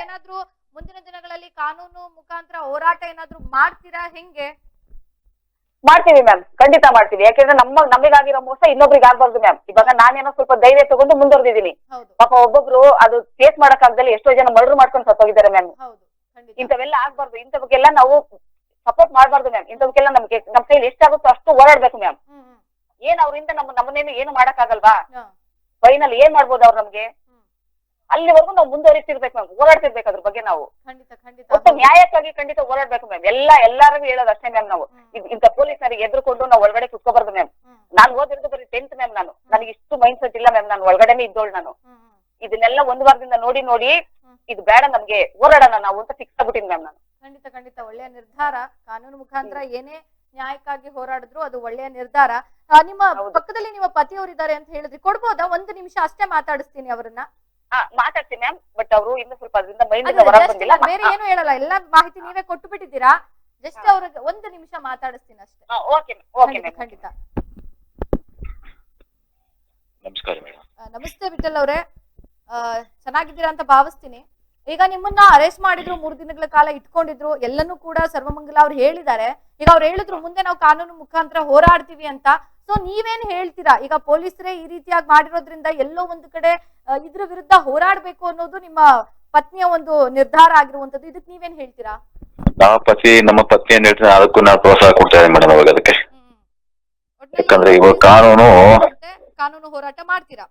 ಏನಾದ್ರೂ ಮುಂದಿನ ದಿನಗಳಲ್ಲಿ ಕಾನೂನು ಮುಖಾಂತರ ಹೋರಾಟ ಏನಾದ್ರೂ ಮಾಡ್ತೀರಾ ಹೆಂಗೆ?
ಮಾಡ್ತೀವಿ ಮ್ಯಾಮ್ ಖಂಡಿತ ಮಾಡ್ತೀವಿ. ಯಾಕೆಂದ್ರೆ ನಮ್ಮ ನಮಗಾಗಿರೋ ಮೋಸ ಇನ್ನೊಬ್ರಿಗೆ ಆಗ್ಬಾರ್ದು ಮ್ಯಾಮ್ ಇವಾಗ ನಾನೇನೋ ಸ್ವಲ್ಪ ಧೈರ್ಯ ತಗೊಂಡು ಮುಂದುವರೆದಿದ್ದೀನಿ. ಪಾಪ ಒಬ್ಬೊಬ್ರು ಅದು ಫೇಸ್ ಮಾಡಕ್ಕಾಗ್ದಲ್ಲಿ ಎಷ್ಟೋ ಜನ ಮರ್ಡರ್ ಮಾಡ್ಕೊಂಡು ಸತ್ತೋಗಿದ್ದಾರೆ ಮ್ಯಾಮ್ ಇಂಥವೆಲ್ಲ ಆಗ್ಬಾರ್ದು. ಇಂಥವಕ್ಕೆಲ್ಲ ನಾವು ಸಪೋರ್ಟ್ ಮಾಡಬಾರ್ದು ಮ್ಯಾಮ್ ಇಂಥವಕ್ಕೆಲ್ಲ ನಮ್ಗೆ ನಮ್ ಕೈಲಿ ಎಷ್ಟಾಗುತ್ತೋ ಅಷ್ಟು ಓಡಾಡ್ಬೇಕು ಮ್ಯಾಮ್ ಏನ್ ಅವ್ರಿಂದ ನಮ್ಮ ನಮ್ಮನೇನು ಏನು ಮಾಡಕ್ಕಾಗಲ್ವಾ?
ಆಗಲ್ವಾ
ಫೈನಲ್ ಏನ್ ಮಾಡ್ಬೋದು ಅವ್ರು ನಮ್ಗೆ. ಅಲ್ಲಿವರೆಗೂ ನಾವು ಮುಂದುವರಿತಿರ್ಬೇಕು ಮ್ಯಾಮ್ ಓಡಾಡ್ತಿರ್ಬೇಕು ಅದ್ರ ಬಗ್ಗೆ ನಾವು. ಒಟ್ಟು ನ್ಯಾಯಕ್ಕಾಗಿ ಖಂಡಿತ ಓಡಾಡ್ಬೇಕು ಮ್ಯಾಮ್ ಎಲ್ಲಾ ಎಲ್ಲರಿಗೂ ಹೇಳೋದು ಅಷ್ಟೇ ಮ್ಯಾಮ್ ನಾವು. ಇಂತ ಪೊಲೀಸರಿಗೆ ಎದ್ರುಕೊಂಡು ನಾವು ಒಳಗಡೆ ಕುತ್ಕೋಬಾರ್ದು ಮ್ಯಾಮ್ ನಾನು ಓದಿರೋದು ಬರೀ ಟೆಂತ್ ಮ್ಯಾಮ್ ನಾನು. ನನಗೆ ಇಷ್ಟು ಮೈಂಡ್ ಸೆಟ್ ಇಲ್ಲ ಮ್ಯಾಮ್ ನಾನು ಒಳಗಡೆನೆ ಇದ್ದೋಳು ನಾನು. ಇದನ್ನೆಲ್ಲ ಒಂದ್ ವಾರದಿಂದ ನೋಡಿ ನೋಡಿ ಇದು ಬೇಡ ನಮ್ಗೆ ಹೋರಾಡೋಣ ನಾವು ಅಂತ ಫಿಕ್ಸ್ ಆಗ್ಬಿಟ್ಟಿನಿ ಮ್ಯಾಮ್ ನಾನು.
ಖಂಡಿತ ಖಂಡಿತ. ಒಳ್ಳೆಯ ನಿರ್ಧಾರ. ಕಾನೂನು ಮುಖಾಂತರ ಏನೇ ನ್ಯಾಯಕ್ಕಾಗಿ ಹೋರಾಡಿದ್ರು ಅದು ಒಳ್ಳೆಯ ನಿರ್ಧಾರ. ಆ, ನಿಮ್ಮ ಪಕ್ಕದಲ್ಲಿ ನಿಮ್ಮ ಪತಿಯವರಿದ್ದಾರೆ ಅಂತ ಹೇಳಿದ್ರಿ ಕೊಡ್ಬೋದಾ? ಒಂದು ನಿಮಿಷ ಅಷ್ಟೇ ಮಾತಾಡಿಸ್ತೀನಿ ಅವರನ್ನ.
ಆ, ಮಾತಾಡ್ತೀನಿ ಮ್ಯಾಮ್ ಬಟ್ ಅವರು ಇನ್ನು ಸ್ವಲ್ಪ ಅದರಿಂದ ಮೈಂಡ್
ಅದು
ಹೊರಗೆ ಬಂದಿಲ್ಲ.
ಬೇರೆ ಏನು ಹೇಳಲ್ಲ. ಎಲ್ಲಾ ಮಾಹಿತಿ ನೀವೇ ಕೊಟ್ಟು ಬಿಟ್ಟಿದ್ದೀರಾ ಜಸ್ಟ್ ಅವ್ರಿಗೆ ಒಂದು ನಿಮಿಷ ಮಾತಾಡಿಸ್ತೀನಿ ಅಷ್ಟೇ.
ಓಕೆ ಓಕೆ
ಖಂಡಿತ
ಮ್ಯಾಮ್
ಖಂಡಿತ.
ನಮಸ್ಕಾರ
ನಮಸ್ತೆ ವಿಠಲ್ ಅವರೇ. ಚೆನ್ನಾಗಿದ್ದೀರಾ ಅಂತ ಭಾವಿಸ್ತೀನಿ. ಈಗ ನಿಮ್ಮನ್ನ ಅರೆಸ್ಟ್ ಮಾಡಿದ್ರು ಮೂರು ದಿನಗಳ ಕಾಲ ಇಟ್ಕೊಂಡಿದ್ರು ಎಲ್ಲನೂ ಕೂಡ ಸರ್ವಮಂಗಲ ಅವ್ರು ಹೇಳಿದ್ದಾರೆ. ಈಗ ಅವ್ರು ಹೇಳಿದ್ರು ಮುಂದೆ ನಾವು ಕಾನೂನು ಮುಖಾಂತರ ಹೋರಾಡ್ತೀವಿ ಅಂತ. ಸೊ ನೀವೇನ್ ಹೇಳ್ತೀರಾ? ಈಗ ಪೊಲೀಸರೇ ಈ ರೀತಿಯಾಗಿ ಮಾಡಿರೋದ್ರಿಂದ ಎಲ್ಲೋ ಒಂದು ಕಡೆ ಇದ್ರ ವಿರುದ್ಧ ಹೋರಾಡ್ಬೇಕು ಅನ್ನೋದು ನಿಮ್ಮ ಪತ್ನಿಯ ಒಂದು ನಿರ್ಧಾರ ಆಗಿರುವಂತದ್ದು ಇದಕ್ಕೆ ನೀವೇನ್ ಹೇಳ್ತೀರಾ?
ನಮ್ಮ ಪತಿ ನಮ್ಮ ಪತ್ನಿ ಏನ್ ಹೇಳ್ತೀನಿ ಅದಕ್ಕೂ ನಾನು ಪ್ರೋತ್ಸಾಹ ಕೊಡ್ತಾ ಇದ್ದೀನಿ ಮೇಡಮ್ ಅವಾಗ ಅದಕ್ಕೆ. ಯಾಕಂದ್ರೆ ಇವಾಗ ಕಾನೂನು
ಕಾನೂನು ಹೋರಾಟ ಮಾಡ್ತೀರಾ?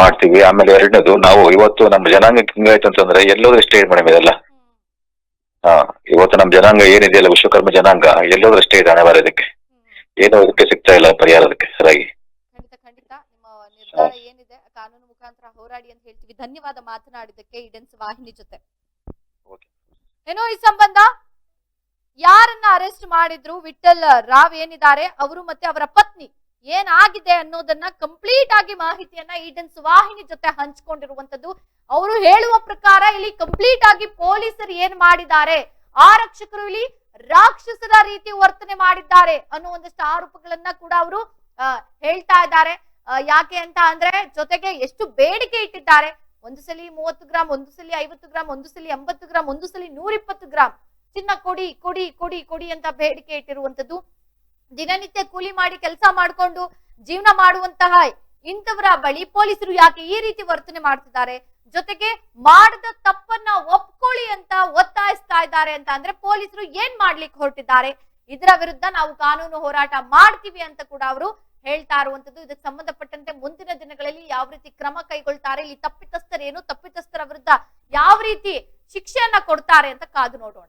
ಮಾಡ್ತೀವಿ. ಆಮೇಲೆ ಎರಡನೇದು ನಾವು ಇವತ್ತು ನಮ್ಮ ಜನಾಂಗಕ್ಕೆ ಹಿಂಗಾಯ್ತು ಅಂತಂದ್ರೆ ಎಲ್ಲೋದ್ರೂ ಇದೆ ಮೇಡಮ್ ಇದೆಲ್ಲ. ಹಾ ಇವತ್ತು ನಮ್ಮ ಜನಾಂಗ ಏನಿದೆಯಲ್ಲ ವಿಶ್ವಕರ್ಮ ಜನಾಂಗ ಎಲ್ಲೋದ್ರೂ ಸ್ಟೇ ಇದೆ ಹಣೆ ಬರೋದಕ್ಕೆ ಏನೋ ಇದಕ್ಕೆ ಸಿಗ್ತಾ ಇಲ್ಲ ಪರಿಹಾರ ಅದಕ್ಕೆ ಸರಿಯಾಗಿ
ಖಂಡಿತ ಖಂಡಿತ. ನಿಮ್ಮ ನಿರ್ಧಾರ ಏನಿದೆ ಕಾನೂನು ಮುಖಾಂತರ ಹೋರಾಡಿ ಅಂತ ಹೇಳ್ತೀವಿ. ಧನ್ಯವಾದ ಮಾತನಾಡಿದಕ್ಕೆ ಇಡೆನ್ಸ್ ವಾಹಿನಿ ಜೊತೆ. ಏನೋ ಈ ಸಂಬಂಧ? ಯಾರನ್ನ ಅರೆಸ್ಟ್ ಮಾಡಿದ್ರು? ವಿಠಲ್ ರಾವ್ ಏನಿದ್ದಾರೆ? ಅವರು ಮತ್ತೆ ಅವರ ಪತ್ನಿ. ಏನಾಗಿದೆ ಅನ್ನೋದನ್ನ ಕಂಪ್ಲೀಟ್ ಆಗಿ ಮಾಹಿತಿಯನ್ನ ಈಡನ್ ಸುವಾಹಿನಿ ಜೊತೆ ಹಂಚಿಕೊಂಡಿರುವಂತದ್ದು ಅವರು ಹೇಳುವ ಪ್ರಕಾರ ಇಲ್ಲಿ ಕಂಪ್ಲೀಟ್ ಆಗಿ ಪೊಲೀಸರು ಏನ್ ಮಾಡಿದ್ದಾರೆ? ಆರಕ್ಷಕರು ಇಲ್ಲಿ ರಾಕ್ಷಸರ ರೀತಿ ವರ್ತನೆ ಮಾಡಿದ್ದಾರೆ ಅನ್ನೋ ಒಂದಷ್ಟು ಆರೋಪಗಳನ್ನ ಕೂಡ ಅವರು ಹೇಳ್ತಾ ಇದ್ದಾರೆ. ಯಾಕೆ ಅಂತ ಅಂದ್ರೆ ಜೊತೆಗೆ ಎಷ್ಟು ಬೇಡಿಕೆ ಇಟ್ಟಿದ್ದಾರೆ. ಒಂದು ಸಲ ಮೂವತ್ತು ಗ್ರಾಮ್ ಒಂದು ಸಲ ಐವತ್ತು ಗ್ರಾಮ್ ಒಂದು ಸಲ ಎಂಬತ್ತು ಗ್ರಾಮ್ ಒಂದು ಸಲ ನೂರಿಪ್ಪತ್ತು ಗ್ರಾಮ್ ಚಿನ್ನ ಕೊಡಿ ಕೊಡಿ ಕೊಡಿ ಕೊಡಿ ಅಂತ ಬೇಡಿಕೆ ಇಟ್ಟಿರುವಂತದ್ದು ದಿನನಿತ್ಯ ಕೂಲಿ ಮಾಡಿ ಕೆಲಸ ಮಾಡಿಕೊಂಡು ಜೀವನ ಮಾಡುವಂತಹ ಇಂಥವರ ಬಳಿ ಪೊಲೀಸರು ಯಾಕೆ ಈ ರೀತಿ ವರ್ತನೆ ಮಾಡ್ತಿದ್ದಾರೆ? ಜೊತೆಗೆ ಮಾಡಿದ ತಪ್ಪನ್ನ ಒಪ್ಕೊಳ್ಳಿ ಅಂತ ಒತ್ತಾಯಿಸ್ತಾ ಇದ್ದಾರೆ ಅಂತ ಅಂದ್ರೆ ಪೊಲೀಸರು ಏನ್ ಮಾಡ್ಲಿಕ್ಕೆ ಹೊರಟಿದ್ದಾರೆ? ಇದರ ವಿರುದ್ಧ ನಾವು ಕಾನೂನು ಹೋರಾಟ ಮಾಡ್ತೀವಿ ಅಂತ ಕೂಡ ಅವರು ಹೇಳ್ತಾ ಇರುವಂತದ್ದು ಇದಕ್ಕೆ ಸಂಬಂಧಪಟ್ಟಂತೆ ಮುಂದಿನ ದಿನಗಳಲ್ಲಿ ಯಾವ ರೀತಿ ಕ್ರಮ ಕೈಗೊಳ್ತಾರೆ, ಇಲ್ಲಿ ತಪ್ಪಿತಸ್ಥರೇನು, ತಪ್ಪಿತಸ್ಥರ ವಿರುದ್ಧ ಯಾವ ರೀತಿ ಶಿಕ್ಷೆಯನ್ನ ಕೊಡ್ತಾರೆ ಅಂತ ಕಾದು ನೋಡೋಣ.